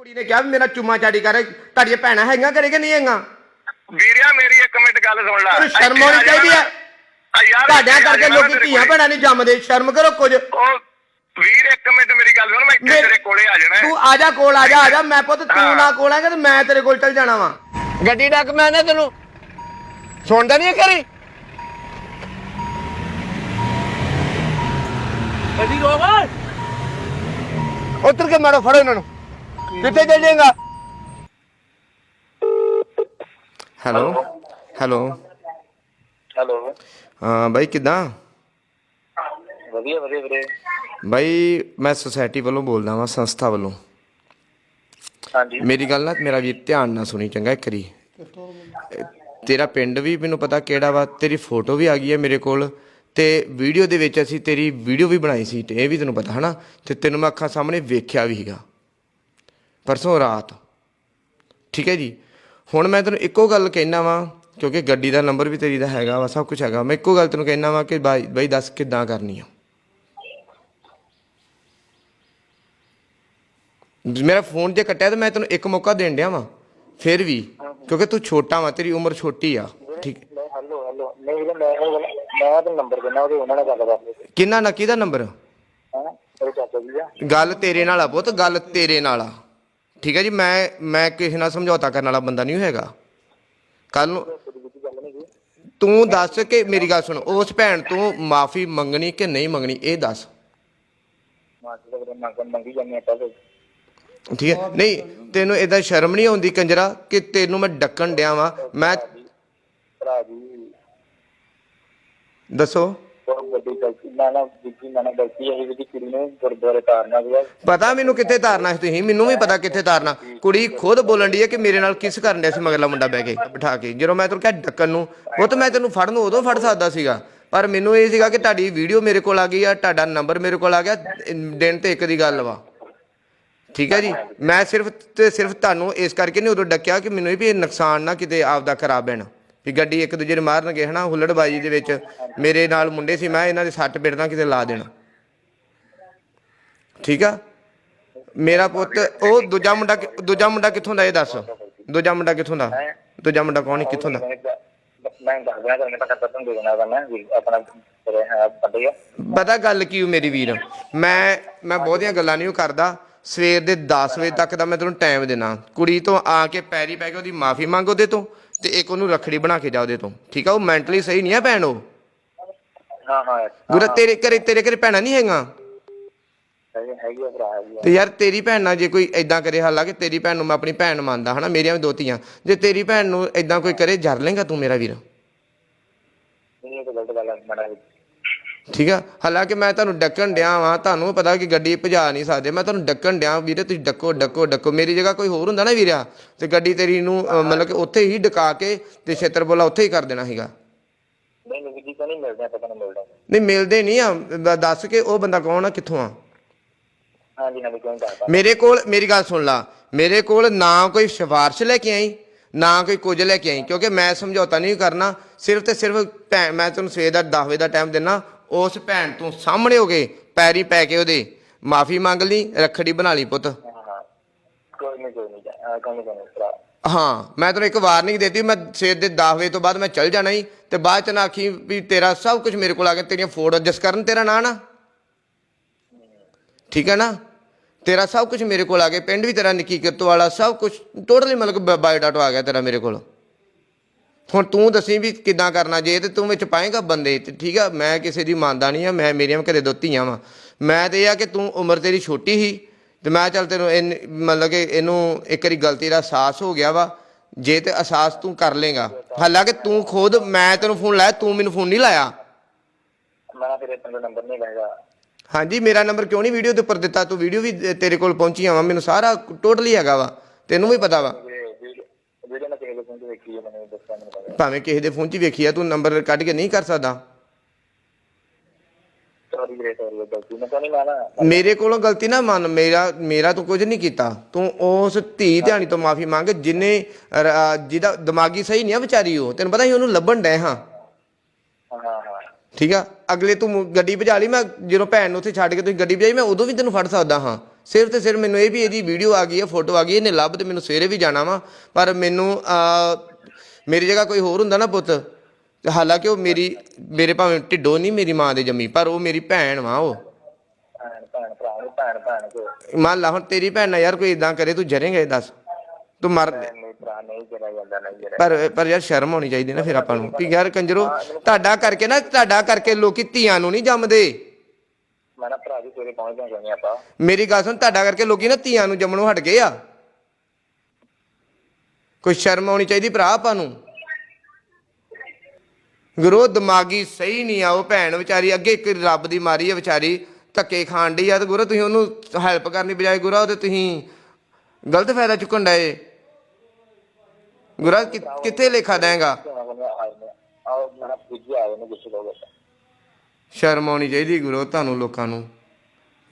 ਕੁੜੀ ਨੇ ਕਿਹਾ ਵੀ ਮੇਰਾ ਚੁੰਮਾ ਚਾੜੀ ਕਰ ਤੁਹਾਡੀਆਂ ਭੈਣਾਂ ਹੈਗੀਆਂ ਘਰੇ ਕਿ ਨਹੀਂ ਹੈਗੀਆਂ? ਵੀਰਿਆ ਮੇਰੀ ਇੱਕ ਮਿੰਟ ਗੱਲ ਸੁਣ ਲੈ। ਤੈਨੂੰ ਸ਼ਰਮ ਆਉਣੀ ਚਾਹੀਦੀ ਹੈ ਆ। ਯਾਰ ਤੁਹਾਡਿਆਂ ਕਰਕੇ ਲੋਕੀ ਧੀਆਂ ਭੈਣਾਂ ਨਹੀਂ ਜੰਮਦੇ ਸ਼ਰਮ ਕਰੋ ਕੁਝ। ਉਹ ਵੀਰ ਇੱਕ ਮਿੰਟ ਮੇਰੀ ਗੱਲ ਸੁਣ ਮੈਂ ਤੇਰੇ ਕੋਲੇ ਆ ਜਾਣਾ। ਤੂੰ ਆ ਜਾ ਕੋਲ ਆ ਜਾ ਆ ਜਾ। ਮੈਂ ਪੁੱਤ ਤੂੰ ਨਾ ਕੋਲ ਆਏਗਾ ਤੇ ਮੈਂ ਤੇਰੇ ਕੋਲ ਚੱਲ ਜਾਣਾ ਵਾ। ਗੱਡੀ ਡੱਕ ਮੈਂ ਨਾ ਤੈਨੂੰ। ਸੁਣਦਾ ਨਹੀਂ ਕਰੀ ਗੱਡੀ ਰੋਕ। ਉੱਤਰ ਕੇ ਮਾਰੋ ਫੜੋ ਇਹਨਾਂ ਨੂੰ। ਕਿੱਥੇ ਚੱਲ ਜਾਏਗਾ? Hello hello. ਹੈਲੋ। ਹਾਂ ਬਾਈ ਕਿਦਾਂ? ਵਧੀਆ ਵਧੀਆ ਵੀਰੇ। ਬਾਈ ਮੈਂ ਸੁਸਾਇਟੀ ਵੱਲੋਂ ਬੋਲਦਾ ਵਾਂ ਸੰਸਥਾ ਵੱਲੋਂ। ਹਾਂਜੀ। ਮੇਰੀ ਗੱਲ ਨਾ ਮੇਰਾ ਵੀਰ ਧਿਆਨ ਨਾਲ ਸੁਣੀ ਚੰਗਾ ਇੱਕ ਵਾਰੀ। ਤੇਰਾ ਪਿੰਡ ਵੀ ਮੈਨੂੰ ਪਤਾ ਕਿਹੜਾ ਵਾ ਤੇਰੀ ਫੋਟੋ ਵੀ ਆ ਗਈ ਹੈ ਮੇਰੇ ਕੋਲ। ਤੇ ਵੀਡੀਓ ਦੇ ਵਿੱਚ ਅਸੀਂ ਤੇਰੀ ਵੀਡੀਓ ਵੀ ਬਣਾਈ ਸੀ ਤੇ ਇਹ ਵੀ ਤੈਨੂੰ ਪਤਾ ਹਨਾ? ਤੇ ਤੈਨੂੰ ਮੈਂ ਅੱਖਾਂ ਸਾਹਮਣੇ ਵੇਖਿਆ ਵੀ ਹੈਗਾ ਪਰਸੋਂ ਰਾਤ। ਠੀਕ ਹੈ ਜੀ? ਹੁਣ ਮੈਂ ਤੈਨੂੰ ਇੱਕੋ ਗੱਲ ਕਹਿਣਾ ਵਾਂ ਕਿਉਂਕਿ ਗੱਡੀ ਦਾ ਨੰਬਰ ਵੀ ਤੇਰੀ ਦਾ ਹੈਗਾ ਵਾ ਸਭ ਕੁਝ ਹੈਗਾ। ਮੈਂ ਇੱਕੋ ਗੱਲ ਤੈਨੂੰ ਕਹਿਣਾ ਵਾਂ ਕਿ ਬਾਈ ਬਾਈ ਦੱਸ ਕਿੱਦਾਂ ਕਰਨੀ ਆ। ਮੇਰਾ ਫੋਨ ਜੇ ਕੱਟਿਆ ਤਾਂ ਮੈਂ ਤੈਨੂੰ ਇੱਕ ਮੌਕਾ ਦੇਣ ਡਿਆ ਵਾਂ ਫਿਰ ਵੀ ਕਿਉਂਕਿ ਤੂੰ ਛੋਟਾ ਵਾ ਤੇਰੀ ਉਮਰ ਛੋਟੀ ਆ। ਠੀਕ ਮੈਂ ਹੈਲੋ ਹੈਲੋ। ਨਹੀਂ ਵੀਰੇ ਮੈਂ ਮੈਂ ਤਾਂ ਨੰਬਰ ਦੇਣਾ ਉਹਦੇ ਉਹਨਾਂ ਨਾਲ ਗੱਲ ਕਰ ਕਿੰਨਾ ਨਾ ਕਿਹਦਾ ਨੰਬਰ? ਗੱਲ ਤੇਰੇ ਨਾਲ ਆ ਪੁੱਤ ਗੱਲ ਤੇਰੇ ਨਾਲ ਆ। ਠੀਕ ਹੈ ਜੀ ਮੈਂ ਮੈਂ ਕਿਸੇ ਨਾਲ ਸਮਝੌਤਾ ਕਰਨ ਵਾਲਾ ਬੰਦਾ ਨਹੀਂ ਹੈਗਾ। ਕੱਲ ਨੂੰ ਤੂੰ ਦੱਸ ਕਿ ਮੇਰੀ ਗੱਲ ਸੁਣ ਉਸ ਭੈਣ ਤੋਂ ਮਾਫੀ ਮੰਗਣੀ ਕਿ ਨਹੀਂ ਮੰਗਣੀ ਇਹ ਦੱਸ। ਠੀਕ ਹੈ ਨਹੀਂ ਤੈਨੂੰ ਇਹਦਾ ਸ਼ਰਮ ਨਹੀਂ ਆਉਂਦੀ ਕੰਜਰਾ ਕਿ ਤੈਨੂੰ ਮੈਂ ਡੱਕਣ ਡਿਆ ਵਾਂ? ਮੈਂ ਦੱਸੋ। ਬਹੁਤ ਵੱਡੀ ਗਲਤੀ ਮੈਂ ਨਾ ਜਿੱਦੀ ਮੈਂ ਨਾ, ਗਲਤੀ ਹੈ ਵੀ ਕੁੜੀ ਨੂੰ ਗੁਰਦੁਆਰੇ ਤਾਰਨਾ ਗਿਆ ਪਤਾ ਮੈਨੂੰ ਕਿੱਥੇ ਤਾਰਨਾ ਸੀ ਤੁਸੀਂ? ਮੈਨੂੰ ਵੀ ਪਤਾ ਕਿੱਥੇ ਤਾਰਨਾ। ਕੁੜੀ ਖੁਦ ਬੋਲਣ ਦੀ ਹੈ ਕਿ ਮੇਰੇ ਨਾਲ ਕਿਸ ਕਰਨ ਡਿਆ ਸੀ ਮਗਰਲਾ ਮੁੰਡਾ ਬਹਿ ਕੇ ਬਿਠਾ ਕੇ। ਜਦੋਂ ਮੈਂ ਤੈਨੂੰ ਕਿਹਾ ਡੱਕਣ ਨੂੰ, ਉਹ ਤਾਂ ਮੈਂ ਤੈਨੂੰ ਫੜਨ ਨੂੰ ਉਦੋਂ ਫੜ ਸਕਦਾ ਸੀਗਾ। ਪਰ ਮੈਨੂੰ ਇਹ ਸੀਗਾ ਕਿ ਤੁਹਾਡੀ ਵੀਡੀਓ ਮੇਰੇ ਕੋਲ ਆ ਗਈ ਆ, ਤੁਹਾਡਾ ਨੰਬਰ ਮੇਰੇ ਕੋਲ ਆ ਗਿਆ ਦਿਨ ਤੇ ਇੱਕ ਦੀ ਗੱਲ ਵਾ। ਠੀਕ ਹੈ ਜੀ? ਮੈਂ ਸਿਰਫ ਤੇ ਸਿਰਫ ਤੁਹਾਨੂੰ ਇਸ ਕਰਕੇ ਨਹੀਂ ਉਦੋਂ ਡੱਕਿਆ ਕਿ ਮੈਨੂੰ ਇਹ ਵੀ ਇਹ ਨੁਕਸਾਨ ਨਾ ਕਿਤੇ ਆਪਦਾ ਖਰਾਬ ਬਣ ਵੀ ਗੱਡੀ ਇੱਕ ਦੂਜੇ ਨੂੰ ਮਾਰਨਗੇ ਹਨਾ ਹੁੱਲੜਬਾਜੀ ਦੇ ਵਿੱਚ। ਮੇਰੇ ਨਾਲ ਮੁੰਡੇ ਸੀ ਮੈਂ ਇਹਨਾਂ ਦੇ ਸੱਟ ਪੇਟ ਨਾ ਕਿਤੇ ਲਾ ਦੇਣਾ। ਠੀਕ ਆ? ਮੇਰਾ ਪੁੱਤ ਉਹ ਦੂਜਾ ਮੁੰਡਾ ਦੂਜਾ ਮੁੰਡਾ ਕਿੱਥੋਂ ਦਾ ਇਹ ਦੱਸ। ਦੂਜਾ ਮੁੰਡਾ ਕਿੱਥੋਂ ਦਾ? ਦੂਜਾ ਮੁੰਡਾ ਕੌਣ ਹੈ ਕਿੱਥੋਂ ਦਾ? ਪਤਾ ਗੱਲ ਕੀ ਹੋ ਮੇਰੀ ਵੀਰ? ਮੈਂ ਮੈਂ ਬਹੁਤੀਆਂ ਗੱਲਾਂ ਨਹੀਂ ਕਰਦਾ। ਸਵੇਰ ਦੇ 10 ਵਜੇ ਤੱਕ ਦਾ ਮੈਂ ਤੈਨੂੰ ਟਾਈਮ ਦੇਣਾ। ਕੁੜੀ ਤੋਂ ਆ ਕੇ ਪੈਰੀ ਪੈ ਕੇ ਉਹਦੀ ਮਾਫੀ ਮੰਗ ਉਹਦੇ ਤੋਂ। ਤੇ ਇੱਕ ਉਹਨੂੰ ਰੱਖੜੀ ਬਣਾ ਕੇ ਜਾ ਉਹਦੇ ਤੋਂ। ਠੀਕ ਆ ਉਹ ਮੈਂਟਲੀ ਸਹੀ ਨਹੀਂ ਆ ਭੈਣ ਉਹ? ਹਾਂ ਹਾਂ ਗੁਰ ਤੇਰੇ ਘਰੇ ਤੇਰੇ ਘਰੇ ਭੈਣਾਂ ਨਹੀਂ ਹੈਗਾ ਹੈਗੀ ਹੈਗੀ ਆ ਭਰਾ ਹੈਗੀ ਆ। ਤੇ ਯਾਰ ਤੇਰੀ ਭੈਣ ਨਾਲ ਜੇ ਕੋਈ ਐਦਾਂ ਕਰੇ ਹਾਲਾਂਕਿ ਤੇਰੀ ਭੈਣ ਨੂੰ ਮੈਂ ਆਪਣੀ ਭੈਣ ਮੰਨਦਾ ਹਨਾ? ਮੇਰੀਆਂ ਵੀ ਦੋਤੀਆਂ ਜੇ ਤੇਰੀ ਭੈਣ ਨੂੰ ਐਦਾਂ ਕੋਈ ਕਰੇ ਜਰ ਲੇਗਾ ਤੂੰ ਮੇਰਾ ਵੀਰ? ਨਹੀਂ ਇਹ ਤਾਂ ਗਲਤ ਗੱਲ ਹੈ ਮੜਾ ਠੀਕ ਆ? ਹਾਲਾਂਕਿ ਮੈਂ ਤੁਹਾਨੂੰ ਡੱਕਣ ਡਿਆ ਵਾਂ ਤੁਹਾਨੂੰ ਪਤਾ ਕਿ ਗੱਡੀ ਭਜਾ ਨਹੀਂ ਸਕਦੇ। ਮੈਂ ਤੁਹਾਨੂੰ ਡੱਕਣ ਡਿਆ ਵੀਰੇ ਤੁਸੀਂ ਡੱਕੋ ਡੱਕੋ ਡੱਕੋ। ਮੇਰੀ ਜਗ੍ਹਾ ਕੋਈ ਹੋਰ ਹੁੰਦਾ ਨਾ ਵੀਰਿਆ? ਤੇ ਗੱਡੀ ਤੇਰੀ ਨੂੰ ਮਤਲਬ ਕਿ ਉੱਥੇ ਹੀ ਡਕਾ ਕੇ ਤੇ ਛੇਤਰ ਬੋਲਾ ਉੱਥੇ ਹੀ ਕਰ ਦੇਣਾ ਸੀਗਾ। ਨਹੀਂ ਨਹੀਂ ਜੀ ਤਾਂ ਨਹੀਂ ਮਿਲਦੇ ਨਹੀਂ ਮਿਲਦਾ ਨਹੀਂ ਮਿਲਦੇ ਨਹੀਂ ਆ। ਦੱਸ ਕੇ ਉਹ ਬੰਦਾ ਕੌਣ ਆ ਕਿੱਥੋਂ ਆ? ਹਾਂਜੀ ਹਾਂਜੀ ਕਿਉਂ ਦੱਸਦਾ ਮੇਰੇ ਕੋਲ ਮੇਰੀ ਗੱਲ ਸੁਣ ਲਾ। ਮੇਰੇ ਕੋਲ ਨਾ ਕੋਈ ਸਿਫਾਰਿਸ਼ ਲੈ ਕੇ ਆਈ ਨਾ ਕੋਈ ਕੁਝ ਲੈ ਕੇ ਆਈ ਕਿਉਂਕਿ ਮੈਂ ਸਮਝੌਤਾ ਨਹੀਂ ਕਰਨਾ। ਸਿਰਫ ਤੇ ਸਿਰਫ ਮੈਂ ਤੁਹਾਨੂੰ ਸਵੇਰ ਦਾ 10 ਵਜੇ ਦਾ ਟਾਈਮ ਦਿੰਨਾ ਉਸ ਭੈਣ ਤੋਂ ਸਾਹਮਣੇ ਹੋ ਗਏ ਪੈਰੀ ਪੈ ਕੇ ਉਹਦੇ ਮਾਫੀ ਮੰਗ ਲਈ ਰੱਖੜੀ ਬਣਾ ਲਈ ਪੁੱਤ। ਹਾਂ ਹਾਂ ਕੋਈ ਨਹੀਂ ਕੋਈ ਨਹੀਂ ਜਾ- ਕੋਈ ਨਹੀਂ ਕੋਈ ਨਹੀਂ ਭਰਾ। ਹਾਂ ਮੈਂ ਤੈਨੂੰ ਇੱਕ ਵਾਰਨਿੰਗ ਦਿੱਤੀ ਮੈਂ ਸਵੇਰ ਦੇ 10 ਵਜੇ ਤੋਂ ਬਾਅਦ ਮੈਂ ਚੱਲ ਜਾਣਾ ਹੀ ਤੇ ਬਾਅਦ ਚ ਨਾ ਆਖੀ ਵੀ ਤੇਰਾ ਸਭ ਕੁਝ ਮੇਰੇ ਕੋਲ ਆ ਗਿਆ ਤੇਰੀਆਂ ਫੋਟੋ ਜਸਕਰਨ ਤੇਰਾ ਨਾਂ ਨਾ। ਠੀਕ ਹੈ ਨਾ? ਤੇਰਾ ਸਭ ਕੁਝ ਮੇਰੇ ਕੋਲ ਆ ਗਿਆ ਪਿੰਡ ਵੀ ਤੇਰਾ ਨਿੱਕੀ ਕਿਰਤ ਵਾਲਾ ਸਭ ਕੁਝ ਟੋਟਲੀ ਮਤਲਬ ਬਾਇਓਡਾਟਾ ਆ ਗਿਆ ਤੇਰਾ ਮੇਰੇ ਕੋਲ। ਹੁਣ ਤੂੰ ਦੱਸੀ ਵੀ ਕਿੱਦਾਂ ਕਰਨਾ ਜੇ ਤੇ ਤੂੰ ਵਿੱਚ ਪਾਏਗਾ ਬੰਦੇ ਤੇ ਠੀਕ ਆ ਮੈਂ ਕਿਸੇ ਦੀ ਮੰਨਦਾ ਨਹੀਂ ਆ ਮੈਂ ਮੇਰੀਆਂ ਵੀ ਘਰੇ ਦੋ ਧੀਆਂ ਵਾਂ। ਮੈਂ ਤੇ ਇਹ ਆ ਕਿ ਤੂੰ ਉਮਰ ਤੇਰੀ ਛੋਟੀ ਸੀ ਤੇ ਮੈਂ ਚੱਲ ਤੈਨੂੰ ਇੰਨ- ਮਤਲਬ ਕਿ ਇਹਨੂੰ ਇੱਕ ਵਾਰੀ ਗਲਤੀ ਦਾ ਅਹਿਸਾਸ ਹੋ ਗਿਆ ਵਾ ਜੇ ਤੇ ਅਹਿਸਾਸ ਤੂੰ ਕਰ ਲੇਗਾ ਹਾਲਾਂਕਿ ਤੂੰ ਖੁਦ ਮੈਂ ਤੈਨੂੰ ਫੋਨ ਲਾਇਆ ਤੂੰ ਮੈਨੂੰ ਫੋਨ ਨਹੀਂ ਲਾਇਆ। ਮੈਂ ਤੇਰੇ ਪਿੰਡ ਨੰਬਰ ਨਹੀਂ ਲੈਗਾ ਹਾਂਜੀ ਮੇਰਾ ਨੰਬਰ ਕਿਉਂ ਨਹੀਂ ਵੀਡੀਓ ਦੇ ਉੱਪਰ ਦਿੱਤਾ? ਤੂੰ ਵੀਡੀਓ ਵੀ ਤੇਰੇ ਕੋਲ ਪਹੁੰਚੀ ਆਵਾਂ ਮੈਨੂੰ ਸਾਰਾ ਟੋਟਲੀ ਹੈਗਾ ਵਾ ਤੈਨੂੰ ਵੀ ਪਤਾ ਵਾ। ਵੀਡੀਓ ਨਾ ਕਿਸੇ ਦੇ ਫੋਨ ਤੇ ਵੇਖੀ ਹੈ ਮੈਨੂੰ ਭਾਵੇਂ ਕਿਸੇ ਦੇ ਫੋਨ 'ਚ ਵੇਖੀ ਆ ਤੂੰ ਨੰਬਰ ਕੱਢ ਕੇ ਨਹੀਂ ਕਰ ਸਕਦਾ। ਮੇਰੇ ਕੋਲੋਂ ਗਲਤੀ ਨਾ ਮੰਨ ਮੇਰਾ ਮੇਰਾ ਤੂੰ ਕੁਝ ਨਹੀਂ ਕੀਤਾ। ਤੂੰ ਉਸ ਧੀ ਧਿਆਣੀ ਤੋਂ ਮਾਫੀ ਮੰਗ ਜਿਨੇ ਜਿਹਦਾ ਦਿਮਾਗੀ ਸਹੀ ਨਹੀਂ ਆ ਵਿਚਾਰੀ ਉਹ ਤੈਨੂੰ ਪਤਾ ਹੀ ਉਹਨੂੰ ਲੱਭਣ ਡਏ ਹਾਂ। ਠੀਕ ਆ? ਅਗਲੇ ਤੂੰ ਗੱਡੀ ਭਜਾ ਲਈ ਮੈਂ ਜਦੋਂ ਭੈਣ ਨੂੰ ਉੱਥੇ ਛੱਡ ਕੇ ਤੁਸੀਂ ਗੱਡੀ ਭਜਾਈ ਮੈਂ ਉਦੋਂ ਵੀ ਤੈਨੂੰ ਫੜ ਸਕਦਾ ਹਾਂ। ਸਿਰਫ ਤੇ ਸਿਰਫ ਮੈਨੂੰ ਇਹ ਵੀ ਇਹਦੀ ਵੀਡੀਓ ਆ ਗਈ ਹੈ ਫੋਟੋ ਆ ਗਈ ਇਹਨੇ ਲੱਭ ਤੇ ਮੈਨੂੰ ਸਵੇਰੇ ਵੀ ਜਾਣਾ ਵਾ। ਪਰ ਮੈਨੂੰ ਆ, ਮੇਰੀ ਜਗ੍ਹਾ ਕੋਈ ਹੋਰ ਹੁੰਦਾ ਨਾ ਪੁੱਤ ਤੇ ਹਾਲਾਂਕਿ ਉਹ ਮੇਰੀ ਮੇਰੇ ਭਾਵੇਂ ਢਿੱਡੋਂ ਨਹੀਂ ਮੇਰੀ ਮਾਂ ਦੇ ਜੰਮੀ ਪਰ ਉਹ ਮੇਰੀ ਭੈਣ ਵਾ ਉਹ। ਭੈਣ ਭੈਣ ਭਰਾ ਨੂੰ ਭੈਣ ਭੈਣ ਕੋ। ਮੰਨ ਲਾ ਹੁਣ ਤੇਰੀ ਭੈਣ ਨਾਲ ਯਾਰ ਕੋਈ ਇਦਾਂ ਕਰੇ ਤੂੰ ਜਰੇਂਗਾ ਇਹ ਦੱਸ। ਤੂੰ ਮਰ ਨਹੀਂ ਭਰਾ ਨਹੀਂ ਜਰਾ ਜਾਂਦਾ ਨਹੀਂ ਜਰਾ ਪਰ ਪਰ ਯਾਰ ਸ਼ਰਮ ਹੋਣੀ ਚਾਹੀਦੀ ਨਾ ਫਿਰ ਆਪਾਂ ਨੂੰ। ਕਿ ਯਾਰ ਕੰਜਰੋ ਤੁਹਾਡਾ ਕਰਕੇ ਨਾ ਤੁਹਾਡਾ ਕਰਕੇ ਲੋਕੀ ਧੀਆਂ ਨੂੰ ਨਹੀਂ ਜੰਮਦੇ। ਮੈਂ ਨਾ ਭਰਾ ਜੀ ਤੇਰੇ ਪਹੁੰਚ ਜਾਵਾਂਗੇ ਆਪਾਂ। ਮੇਰੀ ਗੱਲ ਸੁਣ ਤੁਹਾਡਾ ਕਰਕੇ ਲੋਕੀ ਨਾ ਧੀਆਂ ਨੂੰ ਜੰਮਣੋਂ ਹਟ ਗਏ ਆ। ਕੋਈ ਸ਼ਰਮ ਆਉਣੀ ਚਾਹੀਦੀ ਭਰਾ ਆਪਾਂ ਨੂੰ? ਗੁਰੂ, ਦਿਮਾਗੀ ਸਹੀ ਨਹੀਂ ਆ ਉਹ ਭੈਣ ਵਿਚਾਰੀ, ਅੱਗੇ ਇੱਕ ਰੱਬ ਦੀ ਮਾਰੀ ਆ ਵਿਚਾਰੀ, ਧੱਕੇ ਖਾਣ ਡਈ ਆ ਤੇ ਗੁਰੂ, ਤੁਸੀਂ ਉਹਨੂੰ ਹੈਲਪ ਕਰਨੀ ਬਜਾਏ ਗੁਰੂ, ਉਹਦੇ ਤੁਸੀਂ ਗਲਤ ਫਾਇਦਾ ਚੁੱਕਣ ਡਏ। ਗੁਰੂ, ਕਿ- ਕਿੱਥੇ ਲੇਖਾ ਦੇਂਗਾ? ਸ਼ਰਮ ਆਉਣੀ ਚਾਹੀਦੀ ਗੁਰੂ, ਤੁਹਾਨੂੰ ਲੋਕਾਂ ਨੂੰ।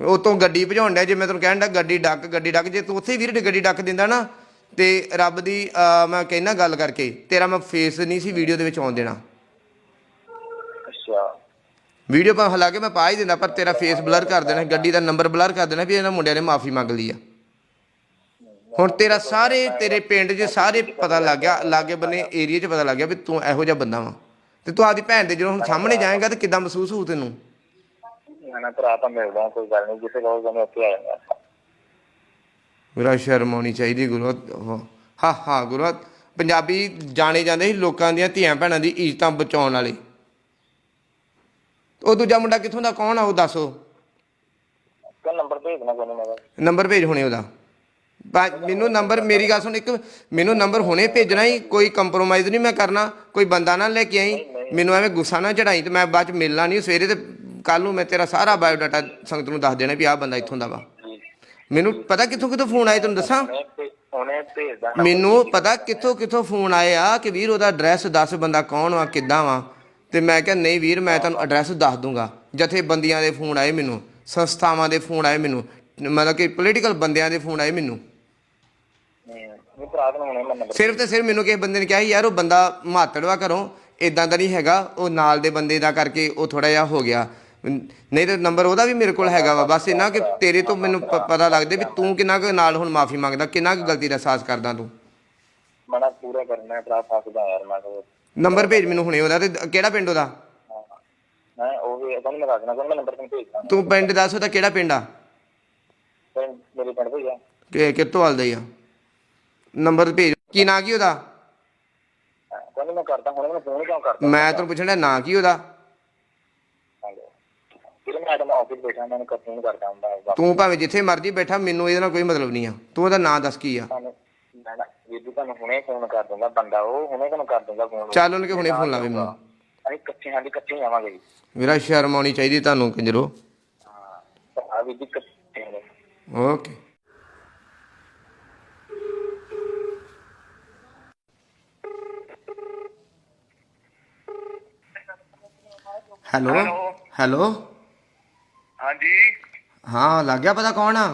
ਉਤੋਂ ਗੱਡੀ ਭਜਾਉਣ ਡਿਆ, ਜੇ ਮੈਂ ਤੈਨੂੰ ਕਹਿਣ ਡਿਆ, ਗੱਡੀ ਡੱਕ ਗੱਡੀ ਡੱਕ, ਜੇ ਤੂੰ ਉੱਥੇ ਵੀਰ, ਗੱਡੀ ਡੱਕ ਦਿੰਦਾ ਨਾ ਤੇ ਰੱਬ ਦੀ ਮੈਂ ਕਹਿਣਾ ਗੱਲ ਕਰਕੇ ਤੇਰਾ ਮੈਂ ਫੇਸ ਨਹੀਂ ਸੀ ਵੀਡੀਓ ਦੇ ਵਿੱਚ ਆਉਣ ਦੇਣਾ। ਅੱਛਾ। ਵੀਡੀਓ ਪਾ ਹਾਲਾਂਕਿ ਮੈਂ ਪਾ ਹੀ ਦਿੰਦਾ ਪਰ ਤੇਰਾ ਫੇਸ ਬਲਰ ਕਰ ਦੇਣਾ ਗੱਡੀ ਦਾ ਨੰਬਰ ਬਲਰ ਕਰ ਦੇਣਾ ਵੀ ਇਹਨਾਂ ਮੁੰਡਿਆਂ ਨੇ ਮਾਫੀ ਮੰਗ ਲਈ ਆ। ਹੁਣ ਤੇਰਾ ਸਾਰੇ ਤੇਰੇ ਪਿੰਡ 'ਚ ਸਾਰੇ ਪਤਾ ਲੱਗ ਗਿਆ ਲਾਗੇ ਬੰਨੇ ਏਰੀਆ 'ਚ ਪਤਾ ਲੱਗ ਗਿਆ ਵੀ ਤੂੰ ਇਹੋ ਜਿਹਾ ਬੰਦਾ ਵਾ। ਤੇ ਤੂੰ ਆਪਦੀ ਭੈਣ ਦੇ ਜਦੋਂ ਹੁਣ ਸਾਹਮਣੇ ਜਾਏਗਾ ਤੇ ਕਿੱਦਾਂ ਮਹਿਸੂਸ ਹੋਊ ਤੈਨੂੰ? ਨਾ ਭਰਾ ਤਾਂ ਮਿਲਦਾ ਕੋਈ ਗੱਲ ਨਹੀਂ ਕਿਸੇ ਲੋਕ ਬੰਦੇ ਉੱਥੇ ਆ ਜਾਣਾ ਗੁਰੂ ਸ਼ਰਮ ਆਉਣੀ ਚਾਹੀਦੀ ਗੁਰੂ ਹਾਂ ਹਾਂ ਗੁਰੂ ਪੰਜਾਬੀ ਜਾਣੇ ਜਾਂਦੇ ਸੀ ਲੋਕਾਂ ਦੀਆਂ ਧੀਆਂ ਭੈਣਾਂ ਦੀ ਇੱਜ਼ਤਾਂ ਬਚਾਉਣ ਵਾਲੇ। ਉਹ ਦੂਜਾ ਮੁੰਡਾ ਕਿੱਥੋਂ ਦਾ ਕੌਣ ਆ ਉਹ ਦੱਸੋ? ਨੰਬਰ ਭੇਜ ਦੇਣਾ ਕੋਈ ਨਹੀਂ ਮੇਰਾ ਨੰਬਰ ਭੇਜ ਹੁਣੇ ਉਹਦਾ। ਮੈਨੂੰ ਨੰਬਰ ਮੇਰੀ ਗੱਲ ਸੁਣ ਇੱਕ ਮੈਨੂੰ ਨੰਬਰ ਹੁਣੇ ਭੇਜਣਾ ਹੀ ਕੋਈ ਕੰਪਰੋਮਾਈਜ਼ ਨਹੀਂ ਮੈਂ ਕਰਨਾ ਕੋਈ ਬੰਦਾ ਨਾ ਲੈ ਕੇ ਆਈ ਮੈਨੂੰ ਐਵੇਂ ਗੁੱਸਾ ਨਾ ਚੜਾਈ ਤੇ ਮੈਂ ਬਾਅਦ ਚ ਮਿਲਣਾ ਨਹੀਂ ਸਵੇਰੇ ਤੇ ਕੱਲ ਨੂੰ ਮੈਂ ਤੇਰਾ ਸਾਰਾ ਬਾਇਓਡਾਟਾ ਸੰਗਤ ਨੂੰ ਦੱਸ ਦੇਣਾ ਵੀ ਆਹ ਬੰਦਾ ਇੱਥੋਂ ਦਾ ਵਾ। ਮੈਨੂੰ ਪਤਾ ਕਿੱਥੋਂ ਕਿੱਥੋਂ ਫੋਨ ਆਏ ਤੈਨੂੰ ਦੱਸਾਂ? ਉਹਨੇ ਭੇਜਦਾ। ਮੈਨੂੰ ਪਤਾ ਕਿੱਥੋਂ ਕਿੱਥੋਂ ਫੋਨ ਆਏ ਆ ਕਿ ਵੀਰ ਉਹਦਾ ਐਡਰੈਸ ਦੱਸ ਬੰਦਾ ਕੌਣ ਵਾ ਕਿੱਦਾਂ ਵਾ। ਤੇ ਮੈਂ ਕਿਹਾ ਨਹੀਂ ਵੀਰ ਮੈਂ ਤੁਹਾਨੂੰ ਐਡਰੈਸ ਦੱਸ ਦੂੰਗਾ। ਜਥੇਬੰਦੀਆਂ ਦੇ ਫੋਨ ਆਏ ਮੈਨੂੰ ਸੰਸਥਾਵਾਂ ਦੇ ਫੋਨ ਆਏ ਮੈਨੂੰ ਮਤਲਬ ਕਿ ਪੋਲੀਟੀਕਲ ਬੰਦਿਆਂ ਦੇ ਫੋਨ ਆਏ ਮੈਨੂੰ। ਸਿਰਫ ਤੇ ਸਿਰਫ ਮੈਨੂੰ ਕਿਸੇ ਬੰਦੇ ਨੇ ਕਿਹਾ ਯਾਰ ਉਹ ਬੰਦਾ ਮਾਤੜਵਾ ਘਰੋਂ ਇਦਾਂ ਦਾ ਨਹੀਂ ਹੈਗਾ ਉਹ ਨਾਲ ਦੇ ਬੰਦੇ ਦਾ ਕਰਕੇ ਉਹ ਥੋੜਾ ਜਿਹਾ ਹੋ ਗਿਆ। ਨਹੀਂ ਤੇ ਨੰਬਰ ਉਹਦਾ ਵੀ ਮੇਰੇ ਕੋਲ ਹੈਗਾ ਵਾ ਬਸ ਇਹਨਾਂ ਕਿ ਤੇਰੇ ਤੋਂ ਮੈਨੂੰ ਪ- ਪਤਾ ਲੱਗਦਾ ਵੀ ਤੂੰ ਕਿੰਨਾ ਕੁ ਨਾਲ ਹੁਣ ਮਾਫੀ ਮੰਗਦਾ ਕਿੰਨਾ ਕੁ ਗਲਤੀ ਦਾ ਅਹਿਸਾਸ ਕਰਦਾ ਤੂੰ? ਮੈਂ ਨਾ ਪੂਰਾ ਕਰਨਾ ਹੈ ਭਰਾ ਫਸਦਾ ਯਾਰ ਮੈਂ ਤਾਂ ਨੰਬਰ ਭੇਜ ਮੈਨੂੰ ਹੁਣੇ ਉਹਦਾ ਤੇ ਕਿਹੜਾ ਪਿੰਡ ਉਹਦਾ। ਮੈਂ ਉਹ ਵੀ ਤੁਹਾਨੂੰ ਮੈਂ ਕੋਈ ਮੈਂ ਨੰਬਰ ਤੈਨੂੰ ਭੇਜਦਾ ਤੂੰ ਪਿੰਡ ਦੱਸ ਉਹਦਾ ਕਿਹੜਾ ਪਿੰਡ ਆ? ਫਿਰ ਮੇਰੇ ਪਿੰਡ ਭੇਜਾ ਕਿ ਕਿੱਥੋਂ ਹਲਦਾ ਹੀ ਆ? ਨੰਬਰ ਭੇਜ ਕੀ ਨਾਂ ਕੀ ਉਹਦਾ? ਕੋਈ ਨੀ ਮੈਂ ਕਰਦਾ ਹੁਣ ਮੈਂ ਫੋਨ ਕਿਉਂ ਕਰਦਾ? ਮੈਂ ਤੈਨੂੰ ਪੁੱਛਣਾ ਨਾਂ ਕੀ ਉਹਦਾ? ਫਿਰ ਮੈਂ ਆਟਮ ਆਫਿਸ ਬੈਠਾ ਮੈਂ ਕਰ ਫੋਨ ਕਰਦਾ ਹੁੰਦਾ ਹੈ ਤੂੰ ਭਾਵੇਂ ਜਿੱਥੇ ਮਰਜ਼ੀ ਬੈਠਾ ਮੈਨੂੰ ਇਹਦੇ ਨਾਲ ਕੋਈ ਮਤਲਬ ਨਹੀਂ ਆ। ਤੂੰ ਉਹਦਾ ਨਾਂ ਦੱਸ ਕੀ ਆ? ਤੁਹਾਨੂੰ ਮੈਂ ਨਾ ਵੀਰ ਜੀ ਤੁਹਾਨੂੰ ਹੁਣੇ ਫੋਨ ਕਰ ਦੂੰਗਾ ਬੰਦਾ ਉਹ ਹੁਣੇ ਤੁਹਾਨੂੰ ਕਰ ਦੂੰਗਾ ਫੋਨ ਚੱਲ ਉਹਨੇ ਕਿ ਹੁਣੇ ਫੋਨ ਲਾਵੇ ਮੈਨੂੰ। ਅਸੀਂ ਇਕੱਠੇ ਹਾਂ ਜੀ ਇਕੱਠੇ ਹੀ ਆਵਾਂਗੇ ਜੀ। ਮੇਰਾ ਸ਼ਰਮ ਆਉਣੀ ਚਾਹੀਦੀ ਤੁਹਾਨੂੰ ਕੰਜਰੋ। ਹਾਂ ਆ ਵੀਰ ਜੀ ਨੇ। ਓਕੇ। ਹੈਲੋ। ਹੈਲੋ। ਹਾਂਜੀ। ਹਾਂ ਲੱਗ ਗਿਆ ਪਤਾ ਕੌਣ ਆ?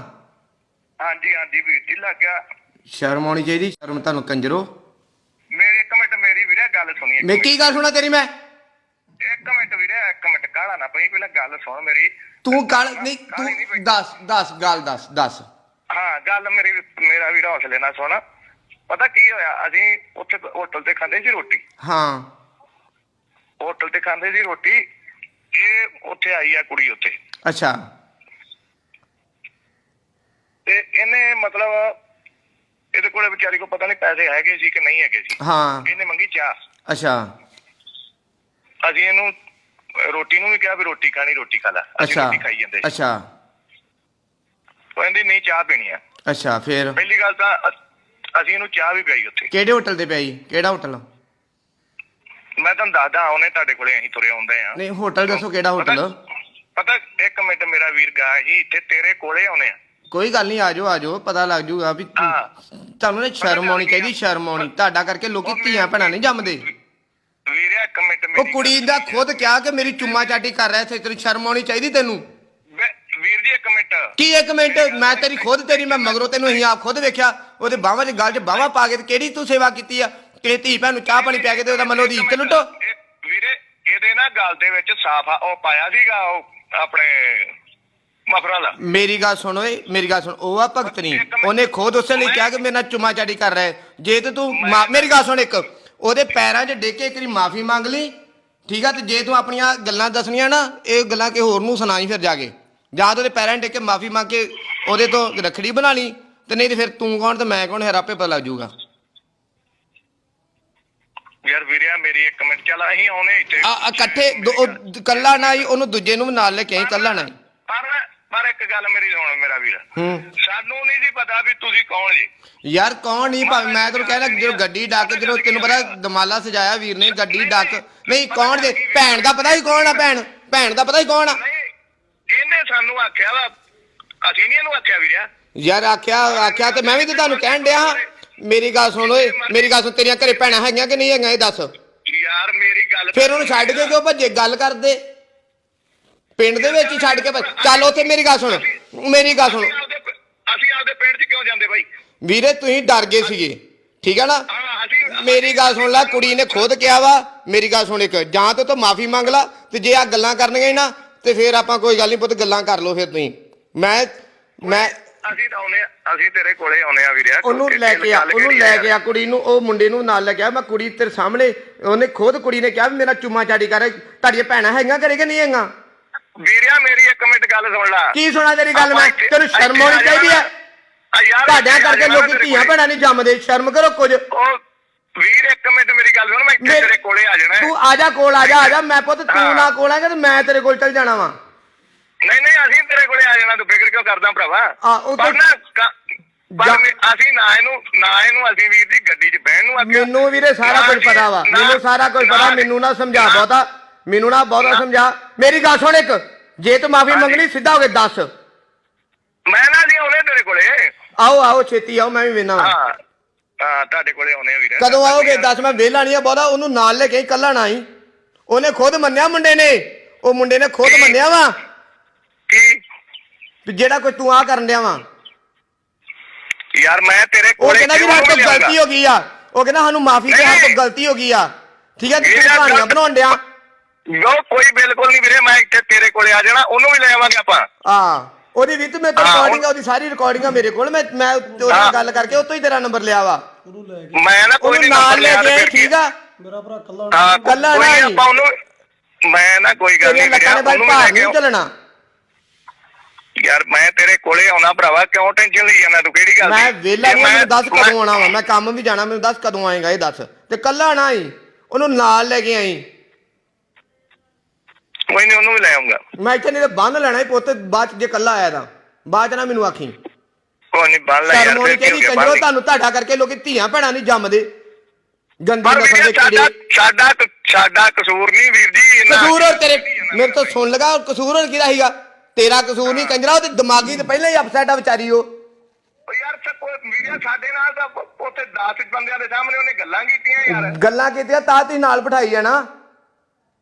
ਹਾਂਜੀ ਹਾਂਜੀ ਵੀਰ ਜੀ ਲੱਗ ਗਿਆ। ਸ਼ਰਮ ਆਉਣੀ ਚਾਹੀਦੀ ਸ਼ਰਮ ਤੁਹਾਨੂੰ ਕੰਜਰੋ। ਮੇਰੇ ਇੱਕ ਮਿੰਟ ਮੇਰੀ ਵੀਰੇ ਗੱਲ ਸੁਣੀ ਮੈਂ ਕੀ ਗੱਲ ਸੁਣਾ ਤੇਰੀ ਮੈਂ? ਇੱਕ ਮਿੰਟ ਵੀਰੇ ਇੱਕ ਮਿੰਟ ਕਾਹਲਾ ਨਾ ਪਈ ਪਹਿਲਾਂ ਗੱਲ ਸੁਣ ਮੇਰੀ। ਤੂੰ ਗੱਲ ਨਹੀਂ ਤੂੰ ਦੱਸ ਦੱਸ ਗੱਲ ਦੱਸ ਦੱਸ। ਹਾਂ ਗੱਲ ਮੇਰੀ ਮੇਰਾ ਵੀਰ ਹੌਸਲੇ ਨਾਲ ਸੁਣ। ਪਤਾ ਕੀ ਹੋਇਆ ਅਸੀਂ ਉੱਥੇ ਹੋਟਲ ਤੇ ਖਾਂਦੇ ਸੀ ਰੋਟੀ। ਹਾਂ। ਹੋਟਲ ਤੇ ਖਾਂਦੇ ਸੀ ਰੋਟੀ ਇਹ ਉੱਥੇ ਆਈ ਆ ਕੁੜੀ ਉੱਥੇ। ਅੱਛਾ। ਤੇ ਇਹਨੇ ਮਤਲਬ ਇਹਦੇ ਕੋਲੇ ਵਿਚਾਰੀ ਕੋ ਪਤਾ ਨਹੀਂ ਪੈਸੇ ਹੈਗੇ ਸੀ ਕਿ ਨਹੀਂ ਹੈਗੇ ਸੀ। ਹਾਂ। ਇਹਨੇ ਮੰਗੀ ਚਾਹ। ਅੱਛਾ। ਅਸੀਂ ਇਹਨੂੰ ਰੋਟੀ ਨੂੰ ਵੀ ਕਿਹਾ ਵੀ ਰੋਟੀ ਖਾਣੀ ਰੋਟੀ ਖਾ ਲੈ। ਅਸੀਂ ਅੱਛਾ। ਰੋਟੀ ਖਾਈ ਜਾਂਦੇ ਸੀ। ਅੱਛਾ। ਉਹ ਕਹਿੰਦੀ ਨਹੀਂ ਚਾਹ ਪੀਣੀ ਆ। ਅੱਛਾ ਫੇਰ? ਪਹਿਲੀ ਗੱਲ ਤਾਂ ਅਸੀਂ ਇਹਨੂੰ ਚਾਹ ਵੀ ਪਿਆਈ ਉੱਥੇ। ਕਿਹੜੇ ਹੋਟਲ ਤੇ ਪਈ ਕਿਹੜਾ ਹੋਟਲ? ਮੈਂ ਤੁਹਾਨੂੰ ਦੱਸਦਾ ਉਹਨੇ ਤੁਹਾਡੇ ਕੋਲੇ ਅਸੀਂ ਤੁਰੇ ਆਉਂਦੇ ਆ ਨਹੀਂ ਹੋਟਲ ਦੱਸੋ ਕਿਹੜਾ ਹੋਟਲ? ਪਤਾ ਇੱਕ ਮਿੰਟ ਮੇਰਾ ਵੀਰ ਗਾ ਹੀ ਇੱਥੇ ਤੇਰੇ ਕੋਲੇ ਆਉਨੇ ਆ। ਕੋਈ ਗੱਲ ਨਹੀਂ ਆਜੋ ਆਜੋ ਪਤਾ ਲੱਗ ਜੂਗਾ ਵੀ ਤੂੰ- ਹਾਂ। ਤੁਹਾਨੂੰ ਨਾ ਸ਼ਰਮ ਆਉਣੀ ਚਾਹੀਦੀ ਸ਼ਰਮ ਆਉਣੀ। ਤੁਹਾਡਾ ਕਰਕੇ ਲੋਕੀ ਧੀਆਂ ਭੈਣਾਂ ਨਹੀਂ ਜੰਮਦੇ। ਵੀਰੇ ਇੱਕ ਮਿੰਟ ਉਹ ਮੇਰੀ ਕੁੜੀ ਦਾ ਖੁਦ ਕਿਹਾ ਕਿ ਮੇਰੀ ਚੁੰਮਾ ਚਾਟੀ ਕਰ ਰਿਹਾ ਇੱਥੇ ਤੈਨੂੰ ਸ਼ਰਮ ਆਉਣੀ ਚਾਹੀਦੀ ਤੈਨੂੰ? ਵੇ- ਵੀਰ ਜੀ ਇੱਕ ਮਿੰਟ। ਕੀ ਇੱਕ ਮਿੰਟ? ਮੈਂ ਤੇਰੀ ਖੁਦ ਤੇਰੀ ਮੈਂ ਮਗਰੋਂ ਤੈਨੂੰ ਅਸੀਂ ਆਪ ਖੁਦ ਵੇਖਿਆ। ਉਹਦੇ ਬਾਹਾਂ 'ਚ ਗਲ 'ਚ ਬਾਹਾਂ ਪਾ ਕੇ ਤੇ ਕਿਹੜੀ ਤੂੰ ਸੇਵਾ ਕੀਤੀ ਆ? ਕਿ ਧੀ ਭੈਣ ਨੂੰ ਚਾਹ ਪਾਣੀ ਪਿਆ ਕੇ ਤੇ ਉਹਦਾ ਮਨੋ ਦੀ ਇੱਜ਼ਤ ਲੁੱਟੋ। ਇਹ- ਵੀਰੇ ਇਹਦੇ ਨਾ ਗੱਲ ਦੇ ਵਿੱਚ ਸਾਫ਼ ਆ ਉਹ ਪਾਇਆ ਸੀਗਾ ਉਹ। ਆਪਣੇ ਮਫਰਲ ਮੇਰੀ ਗੱਲ ਸੁਣ ਓਏ ਮੇਰੀ ਗੱਲ ਸੁਣ ਉਹ ਆ ਭਗਤ ਨਹੀਂ ਉਹਨੇ ਖੁਦ ਉਸੇ ਲਈ ਕਿਹਾ ਕਿ ਮੇਰੇ ਨਾਲ ਚੁਮਾ ਚਾਟੀ ਕਰ ਰਿਹਾ ਹੈ। ਜੇ ਤੇ ਤੂੰ ਮਾ- ਮੇਰੀ ਗੱਲ ਸੁਣ ਇੱਕ ਉਹਦੇ ਪੈਰਾਂ 'ਚ ਡਿੱਗ ਕੇ ਇੱਕ ਵਾਰੀ ਮਾਫੀ ਮੰਗ ਲਈ। ਠੀਕ ਆ ਤੇ ਜੇ ਤੂੰ ਆਪਣੀਆਂ ਗੱਲਾਂ ਦੱਸਣੀਆਂ ਨਾ ਇਹ ਗੱਲਾਂ ਕਿ ਹੋਰ ਨੂੰ ਸੁਣਾਈ ਫਿਰ ਜਾ ਕੇ। ਜਾਂ ਤਾਂ ਉਹਦੇ ਪੈਰਾਂ 'ਚ ਡਿੱਗ ਕੇ ਮਾਫੀ ਮੰਗ ਕੇ ਉਹਦੇ ਤੋਂ ਰਖੜੀ ਬਣਾ ਲਈ। ਤੇ ਨਹੀਂ ਤੇ ਫਿਰ ਤੂੰ ਕੌਣ ਤੇ ਮੈਂ ਕੌਣ ਹੈ ਆਪੇ ਪਤਾ ਲੱਗ ਜਾਊਗਾ। ਯਾਰ ਵੀਰਿਆ ਮੇਰੀ ਇੱਕ ਮਿੰਟ ਚੱਲ ਅਸੀਂ ਆਉਨੇ ਇੱਥੇ। ਆ ਆ ਇਕੱਠੇ ਦੋ- ਉਹ ਕੱਲਾ ਨਾ ਹੀ ਉਹਨੂੰ ਦੂਜੇ ਨੂੰ ਵੀ ਨਾਲ ਲੈ ਕੇ ਆਈ ਕੱਲਾ ਨਾ ਹੀ ਪਰ ਪਰ ਇੱਕ ਗੱਲ ਮੇਰੀ ਸੁਣ ਮੇਰਾ ਵੀਰ। ਹੂੰ। ਸਾਨੂੰ ਨਹੀਂ ਜੀ ਪਤਾ ਵੀ ਤੁਸੀਂ ਕੌਣ ਜੀ। ਯਾਰ ਕੌਣ ਨਹੀਂ ਭਾਵੇਂ ਮੈਂ ਤੈਨੂੰ ਕਹਿਣਾ ਜਦੋਂ ਗੱਡੀ ਡੱਕ ਜਦੋਂ ਤੈਨੂੰ ਪਤਾ ਦਮਾਲਾ ਸਜਾਇਆ ਵੀਰ ਨੇ ਗੱਡੀ ਡੱਕ। ਨਹੀਂ ਕੌਣ ਦੇ? ਭੈਣ ਦਾ ਪਤਾ ਹੀ ਕੌਣ ਆ ਭੈਣ? ਭੈਣ ਦਾ ਪਤਾ ਹੀ ਕੌਣ ਆ? ਨਹੀਂ ਇਹਨੇ ਸਾਨੂੰ ਆਖਿਆ ਵਾ ਅਸੀਂ ਨਹੀਂ ਇਹਨੂੰ ਆਖਿਆ ਵੀਰਿਆ। ਯਾਰ ਆਖਿਆ ਆਖਿਆ ਤੇ ਮੈਂ ਵੀ ਤੇ ਤੁਹਾਨੂੰ ਕਹਿਣ ਡਿਆ। ਹਾਂ। ਮੇਰੀ ਗੱਲ ਸੁਣ ਓਏ ਮੇਰੀ ਗੱਲ ਸੁਣ ਤੇਰੀਆਂ ਘਰੇ ਭੈਣਾਂ ਹੈਗੀਆਂ ਕਿ ਨਹੀਂ ਹੈਗੀਆਂ ਇਹ ਦੱਸ। ਯਾਰ ਮੇਰੀ ਗੱਲ ਫਿਰ ਉਹਨੂੰ ਛੱਡ ਕੇ ਕਿਉਂ ਭੱਜੇ? ਗੱਲ ਕਰਦੇ। ਪਿੰਡ ਦੇ ਵਿੱਚ ਹੀ ਛੱਡ ਕੇ ਭੱਜ- ਚੱਲ ਉੱਥੇ ਮੇਰੀ ਗੱਲ ਸੁਣ ਮੇਰੀ ਗੱਲ ਸੁਣ। ਅਸੀਂ ਆਪਦੇ ਪ- ਅਸੀਂ ਆਪਦੇ ਪਿੰਡ 'ਚ ਕਿਉਂ ਜਾਂਦੇ ਬਾਈ? ਵੀਰੇ ਤੁਸੀਂ ਡਰ ਗਏ ਸੀਗੇ। ਠੀਕ ਹੈ ਨਾ? ਹਾਂ ਅਸੀਂ ਮੇਰੀ ਗੱਲ ਸੁਣ ਲੈ ਕੁੜੀ ਨੇ ਖੁਦ ਕਿਹਾ ਵਾ। ਮੇਰੀ ਗੱਲ ਸੁਣ ਇੱਕ ਜਾਂ ਤਾਂ ਤੂੰ ਮਾਫੀ ਮੰਗ ਲਾ ਤੇ ਜੇ ਆ ਗੱਲਾਂ ਕਰਨੀਆਂ ਹੀ ਨਾ ਤੇ ਫਿਰ ਆਪਾਂ ਕੋਈ ਗੱਲ ਨਹੀਂ ਪੁੱਤ ਗੱਲਾਂ ਕਰ ਲਓ ਫਿਰ ਤੁਸੀਂ। ਮੈਂ ਮੈਂ ਅਸੀਂ ਤਾਂ ਆਉਨੇ ਅਸੀਂ ਤੇਰੇ ਕੋਲੇ ਆਉਨੇ ਆ ਵੀਰਿਆ ਉਹਨੂੰ ਲੈ ਕਿ ਆ ਉਹਨੂੰ ਲੈ ਕੇ ਆ ਕੁੜੀ ਨੂੰ ਉਹ ਮੁੰਡੇ ਨੂੰ ਨਾਲ ਲੈ ਕੇ ਆ। ਮੈਂ ਕੁੜੀ ਤੇਰੇ ਸਾਹਮਣੇ ਉਹਨੇ ਖੁਦ ਕੁੜੀ ਨੇ ਕਿਹਾ ਵੀ ਮੇਰਾ ਚੁੰਮਾ ਚਾਟੀ ਕਰ ਤੁਹਾਡੀਆਂ ਭੈਣਾਂ ਹੈਗੀਆਂ ਘਰੇ ਕਿ ਨਹੀਂ ਹੈਗੀਆਂ? ਵੀਰਿਆ ਮੇਰੀ ਇੱਕ ਮਿੰਟ ਗੱਲ ਸੁਣ ਲੈ। ਕੀ ਸੁਣਾ ਤੇਰੀ ਗੱਲ ਮੈਂ? ਤੈਨੂੰ ਸ਼ਰਮ ਆਉਣੀ ਆ ਚਾਹੀਦੀ ਆ। ਤੁਹਾਡਿਆਂ ਕਰਕੇ ਲੋਕੀ ਧੀਆਂ। ਭੈਣਾਂ ਨਹੀਂ ਜੰਮਦੇ। ਸ਼ਰਮ ਕਰੋ ਕੁਝ। ਵੀਰ ਇੱਕ ਮਿੰਟ ਮੇਰੀ ਗੱਲ ਸੁਣ ਮੈਂ ਇੱਥੇ ਤੇਰੇ ਕੋਲੇ ਆ ਜਾਣਾ। ਤੂੰ ਆ ਜਾ ਕੋਲ ਆ ਜਾ ਆ ਜਾ। ਮੈਂ ਪੁੱਤ ਤੂੰ। ਨਾ ਕੋਲ ਆਏਗਾ ਤੇ ਮੈਂ ਤੇਰੇ ਕੋਲ ਚੱਲ ਜਾਣਾ ਵਾ। ਨਹੀਂ ਨਹੀਂ ਅਸੀਂ ਤੇਰੇ ਕੋਲੇ ਆ ਜਾਣਾ ਤੂੰ ਫਿਕਰ ਕਿਉਂ ਕਰਦਾ ਭਰਾਵਾ? ਆ, ਉਹ ਤਾਂ- ਪਰ ਨਾ ਕ- ਪਰ ਜਾ- ਮੈਂ- ਅਸੀਂ ਨਾ ਇਹਨੂੰ ਨਾ ਇਹਨੂੰ ਅਸੀਂ ਵੀਰ ਦੀ ਗੱਡੀ 'ਚ ਬਹਿਣ ਨੂੰ ਆਖਿਆ। ਮੈਨੂੰ ਵੀਰੇ ਸਾਰਾ ਨਾ ਕੁਝ ਜੀ, ਪਤਾ ਵਾ ਨਾ- ਮੈਨੂੰ ਸਾਰਾ ਕੁਝ ਪਤਾ ਨਾ- ਮੈਨੂੰ ਨਾ ਸਮਝਾ ਨਾ- ਬਹੁਤਾ ਮੈਨੂੰ ਨਾ ਬਹੁਤਾ ਸਮਝਾ। ਮੇਰੀ ਗੱਲ ਸੁਣ ਇੱਕ ਜੇ ਤੂੰ ਮਾਫੀ ਹਾਂਜੀ। ਮੰਗਣੀ ਸਿੱਧਾ ਹੋ ਕੇ ਦੱਸ। ਮੈਂ ਨਾ ਜੀ ਆਉਣੇ ਤੇਰੇ ਕੋਲੇ। ਆਓ ਆਓ ਛੇਤੀ ਆਓ ਮੈਂ ਵੀ ਵੇਨਾ ਹਾਂ ਹਾਂ ਤੁਹਾਡੇ ਕੋਲੇ ਆਉਣੇ ਆ ਵੀਰ। ਕਦੋਂ ਆਓਗੇ? ਦੱਸ ਮੈਂ ਵੇਲਾ ਨਹੀਂ ਆ ਬਹੁਤਾ ਉਹਨੂੰ ਨਾਲ ਲੈ ਕੇ ਆਈ, ਕੱਲਾ ਨਾ ਹੀ ਉਹਨੇ ਖੁਦ ਮੰਨਿਆ ਮੁੰਡੇ ਨੇ? ਉਹ ਮੁੰਡੇ ਨੇ ਖੁਦ ਮੰਨਿਆ ਵਾ? ਕੀ? ਵੀ ਜਿਹੜਾ ਕੋਈ ਤੂੰ ਆ ਕਰਨ ਡਿਆ ਵਾ। ਯਾਰ ਮੈਂ ਤੇਰੇ ਉਹ ਕੋਲੇ ਕਹਿੰਦਾ ਵੀ ਕਿਉਂ ਸਾਡੇ ਤੋਂ ਨਹੀਂ? ਗਲਤੀ ਹੋ ਗਈ ਆ। ਉਹ ਕਹਿੰਦਾ ਸਾਨੂੰ ਮਾਫੀ ਦੇ ਹੱਥ ਤੋਂ ਨਹੀਂ। ਗਲਤੀ ਹੋ ਗਈ ਆ। ਠੀਕ ਹੈ ਇਹ ਯਾਰ ਕਹਾਣੀਆਂ ਬਣਾਉਣ ਡਿਆ। ਉਹ ਕੋਈ ਬਿਲਕੁਲ ਨਹੀਂ ਵੀਰੇ ਮੈਂ ਇੱਥੇ ਤੇਰੇ ਕੋਲੇ ਆ ਜਾਣਾ ਉਹਨੂੰ ਵੀ ਲੈ ਆਵਾਂਗੇ ਆਪਾਂ। ਆ ਉਹਦੀ ਵੀ ਤੇ ਮੇਰੇ ਕੋਲ ਹਾਂ, ਉਹ- ਰਿਕਾਰਡਿੰਗ ਆ ਉਹਦੀ ਸਾਰੀ ਰਿਕਾਰਡਿੰਗ ਆ ਮੇਰੇ ਕੋਲ। ਮੈਂ ਮੈਂ ਉਹਦੇ ਨਾਲ ਹਾਂ। ਗੱਲ ਕਰਕੇ ਉਹ ਤੋਂ ਹੀ ਤੇਰਾ ਨੰਬਰ ਲਿਆ ਵਾ। ਮੈਂ ਨਾ ਕੋਈ ਉਹਨੂੰ ਨਹੀਂ ਨਾਲ ਲੈ ਕੇ ਆਈ, ਠੀਕ ਆ। ਮੇਰਾ ਭਰਾ ਕੱਲਾ ਹਾਂ ਕੱਲਾ ਕੋਈ ਨਾ ਨੀ, ਹੀ। ਆਪਾਂ ਉਹਨੂੰ ਮੈਂ ਨਾ ਕੋਈ ਗੱਲ ਤੇਰੀਆਂ ਨਹੀਂ ਲੱਤਾਂ ਬਾਈ ਉਹਨੂੰ ਵੀ ਭਾਰ ਲੈ ਕੇ ਨਹੀਂ ਚੱਲਣਾ। ਯਾਰ ਮੈਂ ਤੇਰੇ ਕੋਲੇ ਆਉਣਾ ਭਰਾਵਾ ਕਿਉਂ ਟੈਨਸ਼ਨ ਲਈ ਜਾਂਦਾ ਤੂੰ? ਕਿਹੜੀ ਗੱਲ ਮੈਂ? ਵੇਲਾ ਨਹੀਂ ਮੈਨੂੰ ਦੱਸ ਕਦੋਂ ਆਉਣਾ ਵਾ ਮੈਂ ਕੰਮ ਵੀ ਜਾਣਾ ਮੈਨੂੰ ਦੱਸ ਕਦੋਂ ਆਏਗਾ ਇਹ ਦੱਸ। ਤੇ ਕੱਲਾ ਨਾ ਹੀ ਉਹਨੂੰ ਨਾਲ ਲੈ ਕੇ ਆਈ। ਕੋਈ ਨਹੀਂ ਉਹਨੂੰ ਵੀ ਲੈ ਆਉਂਗਾ। ਮੈਂ ਇੱਥੇ ਨਹੀਂ ਤੇ ਬੰਨ ਲੈਣਾ ਹੀ ਪੁੱਤ ਬਾਅਦ ਚ ਜੇ ਕੱਲਾ ਆਇਆ ਤਾਂ। ਬਾਅਦ ਚ ਨਾ ਮੈਨੂੰ ਆਖੀ। ਕੋਈ ਨਹੀਂ ਬੰਨ ਲੈ ਯਾਰ ਹੋਣੀ ਫਿਰ ਕੀ ਹੋ ਚਾਹੀਦੀ ਗਿਆ ਕੰਜਰੋ ਬੰਨ ਤੁਹਾਨੂੰ ਤੁਹਾਡਾ ਕਰਕੇ ਲੋਕੀ ਧੀਆਂ ਭੈਣਾਂ ਨਹੀਂ ਜੰਮਦੇ। ਗੰਦੀ ਪਰ ਨਸਲ ਵੀਰੇ ਦੇ ਸਾਡਾ ਕੀੜੇ। ਸਾਡਾ ਸਾਡਾ ਕਸੂਰ ਨਹੀਂ ਵੀਰ ਜੀ ਇੰਨਾ- ਕਸੂਰ ਤੇਰੇ ਮੇਰੇ ਤੋਂ ਸੁਣ ਲਗਾ ਕਸੂਰ ਹੋਰ ਕਿਹਦਾ ਸੀਗਾ? ਤੇਰਾ ਕਸੂਰ ਨਹੀਂ ਕੰਜਰਾ ਉਹ ਤੇ ਦਿਮਾਗੀ ਤੇ ਪਹਿਲਾਂ ਹੀ ਅਪਸੈਟ ਆ ਵਿਚਾਰੀ ਉਹ। ਉਹ ਯਾਰ ਸਭ ਵੀਡੀਓ ਸਾਡੇ ਨਾਲ ਤਾਂ ਉੱਥੇ 10 ਬੰਦਿਆਂ ਦੇ ਸਾਹਮਣੇ ਉਹਨੇ ਗੱਲਾਂ ਕੀਤੀਆਂ ਯਾਰ। ਗੱਲਾਂ ਕੀਤੀਆਂ ਤਾਂ ਤੀ ਨਾਲ ਬਿਠਾਈ ਜਾਣਾ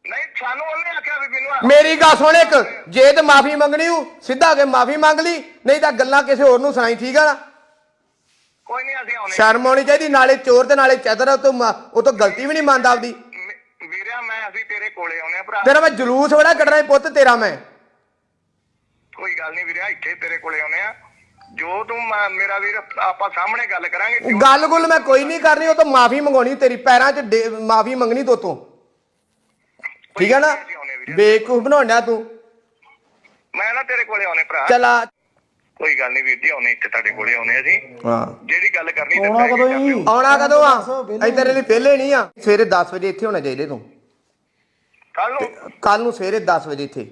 ਨਹੀਂ ਸਾਨੂੰ ਉਹਨੇ ਆਖਿਆ ਵੀ ਮੈਨੂੰ ਮੇਰੀ ਗੱਲ ਸੁਣ ਇੱਕ ਜੇ ਤੇ ਮਾਫੀ ਮੰਗਣੀ ਹੂੰ ਸਿੱਧਾ ਹੋ ਕੇ ਮਾਫੀ ਮੰਗ ਲਈ ਨਹੀਂ ਤਾਂ ਗੱਲਾਂ ਕਿਸੇ ਹੋਰ ਨੂੰ ਸੁਣਾਈ ਠੀਕ ਆ ਨਾ? ਕੋਈ ਨਹੀਂ ਅਸੀਂ ਆਉਣੇ। ਸ਼ਰਮ ਆਉਣੀ ਚਾਹੀਦੀ ਨਾਲੇ ਚੋਰ ਤੇ ਨਾਲੇ ਚਤਰ ਉਹ ਤੋਂ ਉਹ ਤੋਂ ਗਲਤੀ ਵੀ ਨਹੀਂ ਮੰਨਦਾ ਆਪਦੀ। ਵੀਰਿਆ ਮੈਂ ਅਸੀਂ ਤੇਰੇ ਕੋਲੇ ਆਉਣੇ ਆ ਭਰਾ। ਤੇਰਾ ਮੈਂ ਜਲੂਸ ਬੜਾ ਕੱਢਣਾ ਪੁੱਤ ਤੇਰਾ ਮੈਂ। ਕੋਈ ਗੱਲ ਨਹੀਂ ਵੀਰਿਆ ਇੱਥੇ ਤੇਰੇ ਕੋਲੇ ਆਉਣੇ ਆ ਜੋ ਤੂੰ ਮ- ਮੇਰਾ ਵੀਰ ਆਪਾਂ ਸਾਹਮਣੇ ਗੱਲ ਕਰਾਂਗੇ ਜੋ- ਗੱਲ ਗੁੱਲ ਮੈਂ ਕੋਈ ਨਹੀਂ ਕਰਨੀ ਉਹ ਤੋਂ ਮਾਫੀ ਮੰਗਾਉਣੀ ਤੇਰੀ ਪੈਰਾਂ 'ਚ ਮਾਫੀ ਮੰਗਣੀ ਤੋ ਤੋਂ ਠੀਕ ਹੈ ਨਾ? ਅਸੀਂ ਵੀਰੇ। ਬੇਵਕੂਫ ਬਣਾਉਣਾ ਤੂੰ। ਮੈਂ ਨਾ ਤੇਰੇ ਕੋਲੇ ਆਉਣੇ ਭਰਾ। ਚਲਾ ਕੋਈ ਗੱਲ ਨਹੀਂ ਵੀਰ ਜੀ ਆਉਣੇ ਇੱਥੇ ਤੁਹਾਡੇ ਕੋਲੇ ਆਉਣੇ ਅਸੀਂ ਹਾਂ। ਜਿਹੜੀ ਗੱਲ ਕਰਨੀ ਤੇ ਆਉਣਾ ਕਦੋਂ ਜੀ? ਆਉਣਾ ਕਦੋਂ ਆ? ਅਸੀਂ ਤੇਰੇ ਲਈ ਪਹਿਲੇ ਨਹੀਂ ਆ। ਸਵੇਰੇ 10 ਵਜੇ ਇੱਥੇ ਹੋਣਾ ਚਾਹੀਦੇ ਤੂੰ। ਕੱਲ ਨੂੰ? ਕੱਲ ਨੂੰ ਸਵੇਰੇ 10 ਵਜੇ ਇੱਥੇ।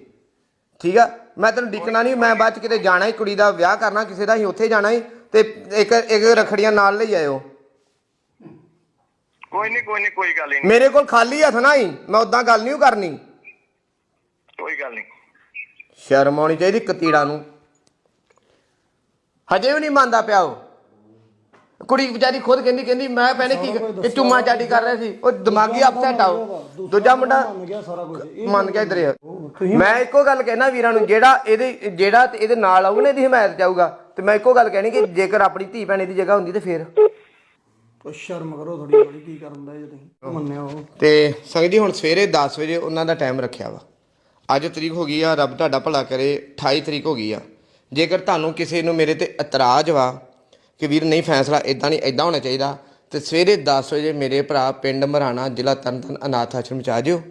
ਠੀਕ ਆ? ਮੈਂ ਤੈਨੂੰ ਡਿੱਕਣਾ ਨਹੀਂ ਮੈਂ ਬਾਅਦ ਚ ਕਿਤੇ ਜਾਣਾ ਹੀ ਕੁੜੀ ਦਾ ਵਿਆਹ ਕਰਨਾ ਕਿਸੇ ਦਾ ਹੀ ਉੱਥੇ ਜਾਣਾ ਹੀ ਤੇ ਇੱਕ ਇੱਕ ਰਖੜੀਆਂ ਨਾਲ ਲਈ ਆਇਓ। ਕੋਈ ਨਹੀਂ ਕੋਈ ਨਹੀਂ ਕੋਈ ਗੱਲ ਨਹੀਂ। ਮੇਰੇ ਕੋਲ ਖਾਲੀ ਹੱਥ ਨਾ ਹੀ ਮੈਂ ਉਦਾਂ ਗੱਲ ਨਹੀਂ ਕਰਨੀ। ਕੋਈ ਗੱਲ ਨਹੀਂ। ਸ਼ਰਮ ਆਉਣੀ ਚਾਹੀਦੀ ਕਤੀੜਾ ਨੂੰ। ਹਜੇ ਵੀ ਨਹੀਂ ਮੰਨਦਾ ਪਿਆ ਉਹ। ਕੁੜੀ ਵਿਚਾਰੀ ਖੁਦ ਕਹਿੰਦੀ ਕਹਿੰਦੀ ਮੈਂ ਪਹਿਲੇ ਕੀ ਇਹ ਚੁੰਮਾ ਚਾਟੀ ਕਰ ਰਿਹਾ ਸੀ। ਉਹ ਦਿਮਾਗੀ ਅਪਸੈਟ ਆ ਉਹ। ਦੂਜਾ ਮੁੰਡਾ ਮੰਨ ਗਿਆ ਸਾਰਾ ਕੁਝ ਇਹ ਮੰਨ ਗਿਆ ਇਧਰ ਮੈਂ ਇੱਕੋ ਗੱਲ ਕਹਿਣਾ ਵੀਰਾਂ ਨੂੰ ਜਿਹੜਾ ਇਹਦੇ ਜਿਹੜਾ ਤੇ ਇਹਦੇ ਨਾਲ ਆਊਗਾ ਨਾ ਇਹਦੀ ਹਮਾਇਤ ਚਾਹੂਗਾ ਤੇ ਮੈਂ ਇੱਕੋ ਗੱਲ ਕਹਿਣੀ ਕਿ ਜੇਕਰ ਆਪਣੀ ਧੀ ਭੈਣ ਦੀ ਜਗ੍ਹਾ ਹੁੰਦੀ ਤੇ ਫੇਰ। ਉਹ ਸ਼ਰਮ ਕਰੋ ਥੋੜੀ ਥੋੜੀ ਕੀ ਕਰਨ ਦਾ ਜੇ ਤੁਸੀਂ? ਮੰਨਿਆ ਉਹ? ਤੇ ਸੰਗਤ ਜੀ ਹੁਣ ਸਵੇਰੇ 10 ਵਜੇ ਉਹਨਾਂ ਦਾ ਟਾਈਮ ਰੱਖਿਆ ਵਾ। ਅੱਜ ਤਰੀਕ ਹੋ ਗਈ ਆ ਰੱਬ ਤੁਹਾਡਾ ਭਲਾ ਕਰੇ 28 ਤਰੀਕ ਹੋ ਗਈ ਆ। ਜੇਕਰ ਤੁਹਾਨੂੰ ਕਿਸੇ ਨੂੰ ਮੇਰੇ ਤੇ ਇਤਰਾਜ਼ ਵਾ ਕਿ ਵੀਰ ਨਹੀਂ ਫੈਸਲਾ ਇਦਾਂ ਨਹੀਂ ਇਦਾਂ ਹੋਣਾ ਚਾਹੀਦਾ। ਤੇ ਸਵੇਰੇ 10 ਵਜੇ ਮੇਰੇ ਭਰਾ ਪਿੰਡ ਮਰਾਣਾ ਜ਼ਿਲ੍ਹਾ ਤਰਨਤਾਰਨ ਅਨਾਥ ਆਸ਼ਰਮ ਚ ਆ ਜਿਓ।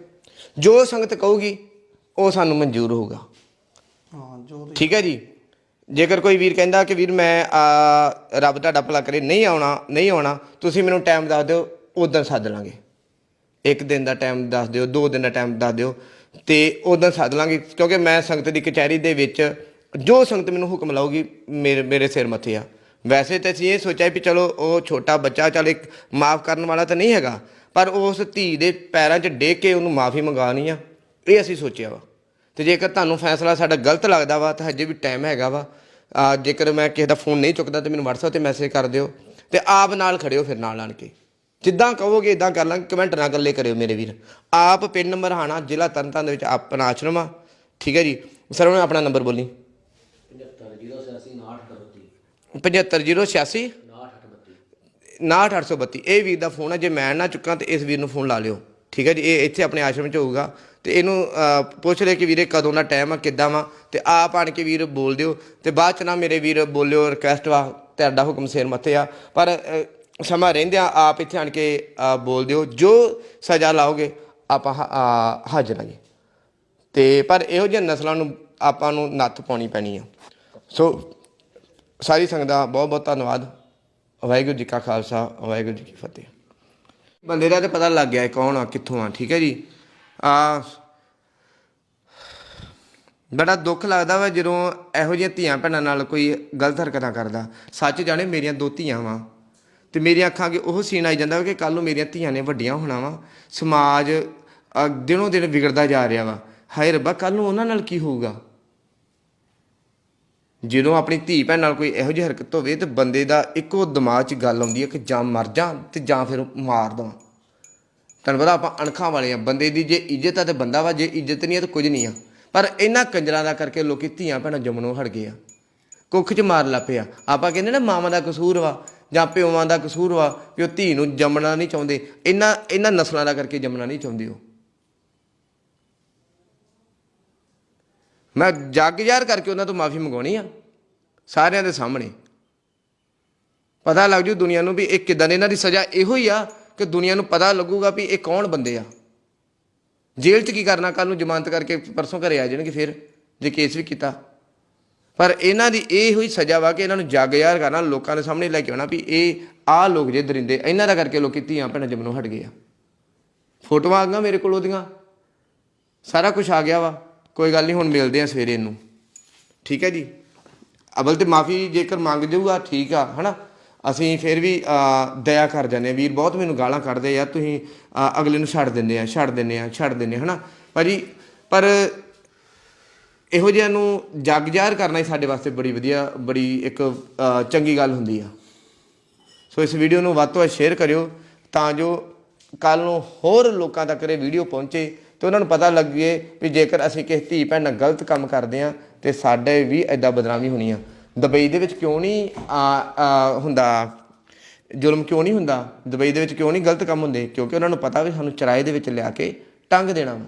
ਜੋ ਸੰਗਤ ਕਹੂਗੀ ਉਹ ਸਾਨੂੰ ਮਨਜ਼ੂਰ ਹੋਊਗਾ। ਹਾਂ ਜੋ ਠੀਕ ਹੈ ਜੀ? ਜੇਕਰ ਕੋਈ ਵੀਰ ਕਹਿੰਦਾ ਕਿ ਵੀਰ ਮੈਂ ਆ, ਰੱਬ ਤੁਹਾਡਾ ਭਲਾ ਕਰੇ ਨਹੀਂ ਆਉਣਾ ਨਹੀਂ ਆਉਣਾ ਤੁਸੀਂ ਮੈਨੂੰ ਟਾਈਮ ਦੱਸ ਦਿਓ ਉਦੋਂ ਸੱਦ ਲਾਂਗੇ। ਇੱਕ ਦਿਨ ਦਾ ਟਾਈਮ ਦੱਸ ਦਿਓ ਦੋ ਦਿਨ ਦਾ ਟਾਈਮ ਦੱਸ ਦਿਓ ਤੇ ਉਦੋਂ ਸੱਦ ਲਾਂਗੇ। ਕਿਉਂਕਿ ਮੈਂ ਸੰਗਤ ਦੀ ਕਚਹਿਰੀ ਦੇ ਵਿੱਚ ਜੋ ਸੰਗਤ ਮੈਨੂੰ ਹੁਕਮ ਲਾਊਗੀ ਮੇਰੇ ਮੇਰੇ ਸਿਰ ਮੱਥੇ ਆ। ਵੈਸੇ ਤਾਂ ਅਸੀਂ ਇਹ ਸੋਚਿਆ ਵੀ ਚਲੋ ਉਹ ਛੋਟਾ ਬੱਚਾ ਚੱਲ ਇੱਕ ਮਾਫ ਕਰਨ ਵਾਲਾ ਤਾਂ ਨਹੀਂ ਹੈਗਾ, ਪਰ ਉਸ ਧੀ ਦੇ ਪੈਰਾਂ 'ਚ ਡੇਗ ਕੇ ਉਹਨੂੰ ਮਾਫੀ ਮੰਗਾਣੀ ਆ, ਇਹ ਅਸੀਂ ਸੋਚਿਆ ਵਾ। ਤੇ ਜੇਕਰ ਤੁਹਾਨੂੰ ਫੈਸਲਾ ਸਾਡਾ ਗਲਤ ਲੱਗਦਾ ਵਾ, ਤਾਂ ਹਜੇ ਵੀ ਟਾਈਮ ਹੈਗਾ ਵਾ। ਜੇਕਰ ਮੈਂ ਕਿਸੇ ਦਾ ਫੋਨ ਨਹੀਂ ਚੁੱਕਦਾ ਤੇ ਮੈਨੂੰ WhatsApp ਤੇ ਮੈਸੇਜ ਕਰ ਦਿਓ ਤੇ ਆਪ ਨਾਲ ਖੜਿਓ ਫਿਰ ਨਾਲ ਆਣ ਕੇ। ਜਿੱਦਾਂ ਕਹੋਗੇ ਇਦਾਂ ਕਰ ਲਾਂਗੇ ਕਮੈਂਟ ਨਾ ਗੱਲੇ ਕਰਿਓ ਮੇਰੇ ਵੀਰ। ਆਪ ਪਿੰਨ ਨੰਬਰ ਹਾਣਾ ਜ਼ਿਲ੍ਹਾ ਤਰਨਤਾਰਨ ਦੇ ਵਿੱਚ ਆਪਣਾ ਆਸ਼ਰਮ ਆ। ਠੀਕ ਹੈ ਜੀ? ਸਰ, ਉਹਨੇ ਆਪਣਾ ਨੰਬਰ ਬੋਲੀ। 75086 69832 ਇਹ ਵੀਰ ਦਾ ਫੋਨ ਹੈ ਜੇ ਮੈਂ ਨਾ ਚੁੱਕਾਂ ਤੇ ਇਸ ਵੀਰ ਨੂੰ ਫੋਨ ਲਾ ਲਿਓ। ਠੀਕ ਹੈ ਜੀ, ਇਹ ਇੱਥੇ ਆਪਣੇ ਆਸ਼ਰਮ 'ਚ ਹੋਊਗਾ। ਤੇ ਇਹਨੂੰ ਪੁੱਛ ਲਿਓ ਕਿ ਵੀਰੇ ਕਦੋਂ ਦਾ ਟਾਈਮ ਆ, ਕਿੱਦਾਂ ਵਾ। ਤੇ ਆਪ ਆਣ ਕੇ ਵੀਰ ਬੋਲ ਦਿਓ। ਤੇ ਬਾਅਦ ਚ ਨਾ ਮੇਰੇ ਵੀਰ ਬੋਲਿਓ ਰਿਕਵੈਸਟ ਵਾ, ਤੁਹਾਡਾ ਹੁਕਮ ਸਿਰ ਮੱਥੇ ਆ। ਪਰ ਸਮਾਂ ਰਹਿੰਦਿਆਂ ਆਪ ਇੱਥੇ ਆਣ ਕੇ ਬੋਲ ਦਿਓ। ਜੋ ਸਜ਼ਾ ਲਾਓਗੇ, ਆਪਾਂ ਹ- ਹਾਂ ਜੀ। ਤੇ ਪਰ ਇਹੋ ਜਿਹੇ ਨਸਲਾਂ ਨੂੰ ਆਪਾਂ ਨੂੰ ਨੱਥ ਪਾਉਣੀ ਪੈਣੀ ਆ। ਸੋ ਸਾਰੀ ਸੰਗਤ ਦਾ ਬਹੁਤ ਬਹੁਤ ਧੰਨਵਾਦ। ਵਾਹਿਗੁਰੂ ਜੀ ਕਾ ਖਾਲਸਾ ਵਾਹਿਗੁਰੂ ਜੀ ਕੀ ਫਤਿਹ। ਬੰਦੇ ਦਾ ਤੇ ਪਤਾ ਲੱਗ ਗਿਆ ਕੌਣ ਆ ਕਿੱਥੋਂ ਆ ਠੀਕ ਹੈ ਜੀ? ਆ ਬੜਾ ਦੁੱਖ ਲੱਗਦਾ ਵਾ ਜਦੋਂ ਇਹੋ ਜਿਹੀਆਂ ਧੀਆਂ ਭੈਣਾਂ ਨਾਲ ਕੋਈ ਗਲਤ ਹਰਕਤਾਂ ਕਰਦਾ। ਸੱਚ ਜਾਣੇ ਮੇਰੀਆਂ ਦੋ ਧੀਆਂ ਵਾ। ਤੇ ਮੇਰੀਆਂ ਅੱਖਾਂ ਅੱਗੇ ਉਹ ਸੀਨ ਆਈ ਜਾਂਦਾ ਵਾ ਕਿ ਕੱਲ ਨੂੰ ਮੇਰੀਆਂ ਧੀਆਂ ਨੇ ਵੱਡੀਆਂ ਹੋਣਾ ਵਾ। ਸਮਾਜ ਅ, ਦਿਨੋਂ ਦਿਨ ਵਿਗੜਦਾ ਜਾ ਰਿਹਾ ਵਾ। ਹਾਏ ਰੱਬਾ ਕੱਲ ਨੂੰ ਉਹਨਾਂ ਨਾਲ ਕੀ ਹੋਊਗਾ? ਜਦੋਂ ਆਪਣੀ ਧੀ ਭੈਣ ਨਾਲ ਕੋਈ ਇਹੋ ਜਿਹੀ ਹਰਕਤ ਹੋਵੇ ਤੇ ਬੰਦੇ ਦਾ ਇੱਕੋ ਦਿਮਾਗ 'ਚ ਗੱਲ ਆਉਂਦੀ ਹੈ ਕਿ ਜਾਂ ਮਰ ਜਾ ਤੇ ਜਾਂ ਫਿਰ ਮਾਰ ਦਵਾਂ। ਤੁਹਾਨੂੰ ਪਤਾ ਆਪਾਂ ਅਣਖਾਂ ਵਾਲੇ ਆ, ਬੰਦੇ ਦੀ ਜੇ ਇੱਜ਼ਤ ਆ ਤੇ ਬੰਦਾ ਵਾ, ਜੇ ਇੱਜ਼ਤ ਨਹੀਂ ਆ ਤਾਂ ਕੁਝ ਨਹੀਂ ਆ। ਪਰ ਇਹਨਾਂ ਕੰਜਰਾਂ ਦਾ ਕਰਕੇ ਲੋਕੀ ਧੀਆਂ ਭੈਣਾਂ ਜੰਮਣੋਂ ਹਟ ਗਏ ਆ। ਕੁੱਖ 'ਚ ਮਾਰ ਲੱਪੇ ਆ। ਆਪਾਂ ਕਹਿੰਦੇ ਨਾ ਮਾਵਾਂ ਦਾ ਕਸੂਰ ਵਾ ਜਾਂ ਪਿਓਵਾਂ ਦਾ ਕਸੂਰ ਵਾ ਕਿ ਉਹ ਧੀ ਨੂੰ ਜੰਮਣਾ ਨਹੀਂ ਚਾਹੁੰਦੇ। ਇਹਨਾਂ ਇਹਨਾਂ ਨਸਲਾਂ ਦਾ ਕਰਕੇ ਜੰਮਣਾ ਨਹੀਂ ਚਾਹੁੰਦੇ ਉਹ। ਮੈਂ ਜੱਗ ਯਾਰ ਕਰਕੇ ਉਹਨਾਂ ਤੋਂ ਮਾਫੀ ਮੰਗਾਉਣੀ ਆ, ਸਾਰਿਆਂ ਦੇ ਸਾਹਮਣੇ। ਪਤਾ ਲੱਗ ਜੂ ਦੁਨੀਆ ਨੂੰ ਵੀ ਇਹ ਕਿਦਾਂ ਦੇ ਇਹਨਾਂ ਦੀ ਸਜ਼ਾ ਇਹੋ ਹੀ ਆ ਕਿ ਦੁਨੀਆ ਨੂੰ ਪਤਾ ਲੱਗੂਗਾ ਵੀ ਇਹ ਕੌਣ ਬੰਦੇ ਆ। ਜੇਲ੍ਹ 'ਚ ਕੀ ਕਰਨਾ ਕੱਲ ਨੂੰ ਜ਼ਮਾਨਤ ਕਰਕੇ ਪਰਸੋਂ ਘਰੇ ਆ ਜਾਣਗੇ ਫਿਰ, ਜੇ ਕੇਸ ਵੀ ਕੀਤਾ। ਪਰ ਇਹਨਾਂ ਦੀ ਇਹ ਹੋਈ ਸਜ਼ਾ ਵਾ ਕਿ ਇਹਨਾਂ ਨੂੰ ਜੱਗ ਯਾਰ ਕਰਨਾ, ਲੋਕਾਂ ਦੇ ਸਾਹਮਣੇ ਲੈ ਕੇ ਆਉਣਾ ਵੀ ਇਹ ਆਹ ਲੋਕ ਜੇ ਦਰਿੰਦੇ, ਇਹਨਾਂ ਦਾ ਕਰਕੇ ਲੋਕੀ ਧੀਆਂ ਭੈਣਾਂ ਜੰਮਣੋਂ ਹਟ ਗਏ ਆ। ਫੋਟੋਆਂ ਆ ਗਈਆਂ ਮੇਰੇ ਕੋਲ ਉਹਦੀਆਂ, ਸਾਰਾ ਕੁਝ ਆ ਗਿਆ ਵਾ। ਕੋਈ ਗੱਲ ਨਹੀਂ ਹੁਣ ਮਿਲਦੇ ਆ ਸਵੇਰੇ ਇਹਨੂੰ। ਠੀਕ ਹੈ ਜੀ? ਅਵਲ ਤੇ ਮਾਫੀ ਜੇਕਰ ਮੰਗ ਜਾਊਗਾ, ਠੀਕ ਆ, ਹਨਾ? ਅਸੀਂ ਫਿਰ ਵੀ ਦਇਆ ਕਰ ਜਾਂਦੇ ਹਾਂ। ਵੀਰ ਬਹੁਤ ਮੈਨੂੰ ਗਾਲਾਂ ਕੱਢਦੇ ਆ, ਤੁਸੀਂ ਅਗਲੇ ਨੂੰ ਛੱਡ ਦਿੰਦੇ ਆ, ਛੱਡ ਦਿੰਦੇ ਆ, ਛੱਡ ਦਿੰਦੇ ਆ, ਹਨਾ? ਭਾਜੀ, ਪਰ ਇਹੋ ਜਿਹਿਆਂ ਨੂੰ ਜੱਗ ਜ਼ਾਹਰ ਕਰਨਾ ਹੀ ਸਾਡੇ ਵਾਸਤੇ ਬੜੀ ਵਧੀਆ, ਬੜੀ ਇੱਕ ਚੰਗੀ ਗੱਲ ਹੁੰਦੀ ਆ। ਸੋ ਇਸ ਵੀਡੀਓ ਨੂੰ ਵੱਧ ਤੋਂ ਵੱਧ ਸ਼ੇਅਰ ਕਰਿਓ, ਤਾਂ ਜੋ ਕੱਲ ਨੂੰ ਹੋਰ ਲੋਕਾਂ ਤੱਕ ਇਹ ਵੀਡੀਓ ਪਹੁੰਚੇ। ਤੇ ਉਹਨਾਂ ਨੂੰ ਪਤਾ ਲੱਗੇ ਵੀ ਜੇਕਰ ਅਸੀਂ ਕਿਸੇ ਧੀ ਭੈਣ ਨਾਲ ਗਲਤ ਕੰਮ ਕਰਦੇ ਆ ਤੇ ਸਾਡੇ ਵੀ ਐਦਾਂ ਬਦਨਾਮੀ ਹੋਣੀ ਆ ਦੁਬਈ ਦੇ ਵਿੱਚ ਕਿਉਂ ਨਹੀਂ ਆ, ਹੁੰਦਾ? ਜ਼ੁਲਮ ਕਿਉਂ ਨਹੀਂ ਹੁੰਦਾ? ਦੁਬਈ ਦੇ ਵਿੱਚ ਕਿਉਂ ਨਹੀਂ ਗਲਤ ਕੰਮ ਹੁੰਦੇ? ਕਿਉਂਕਿ ਉਹਨਾਂ ਨੂੰ ਪਤਾ ਵੀ ਸਾਨੂੰ ਚਰਾਏ ਦੇ ਵਿੱਚ ਲਿਆ ਕੇ ਟੰਗ ਦੇਣਾ ਵਾ।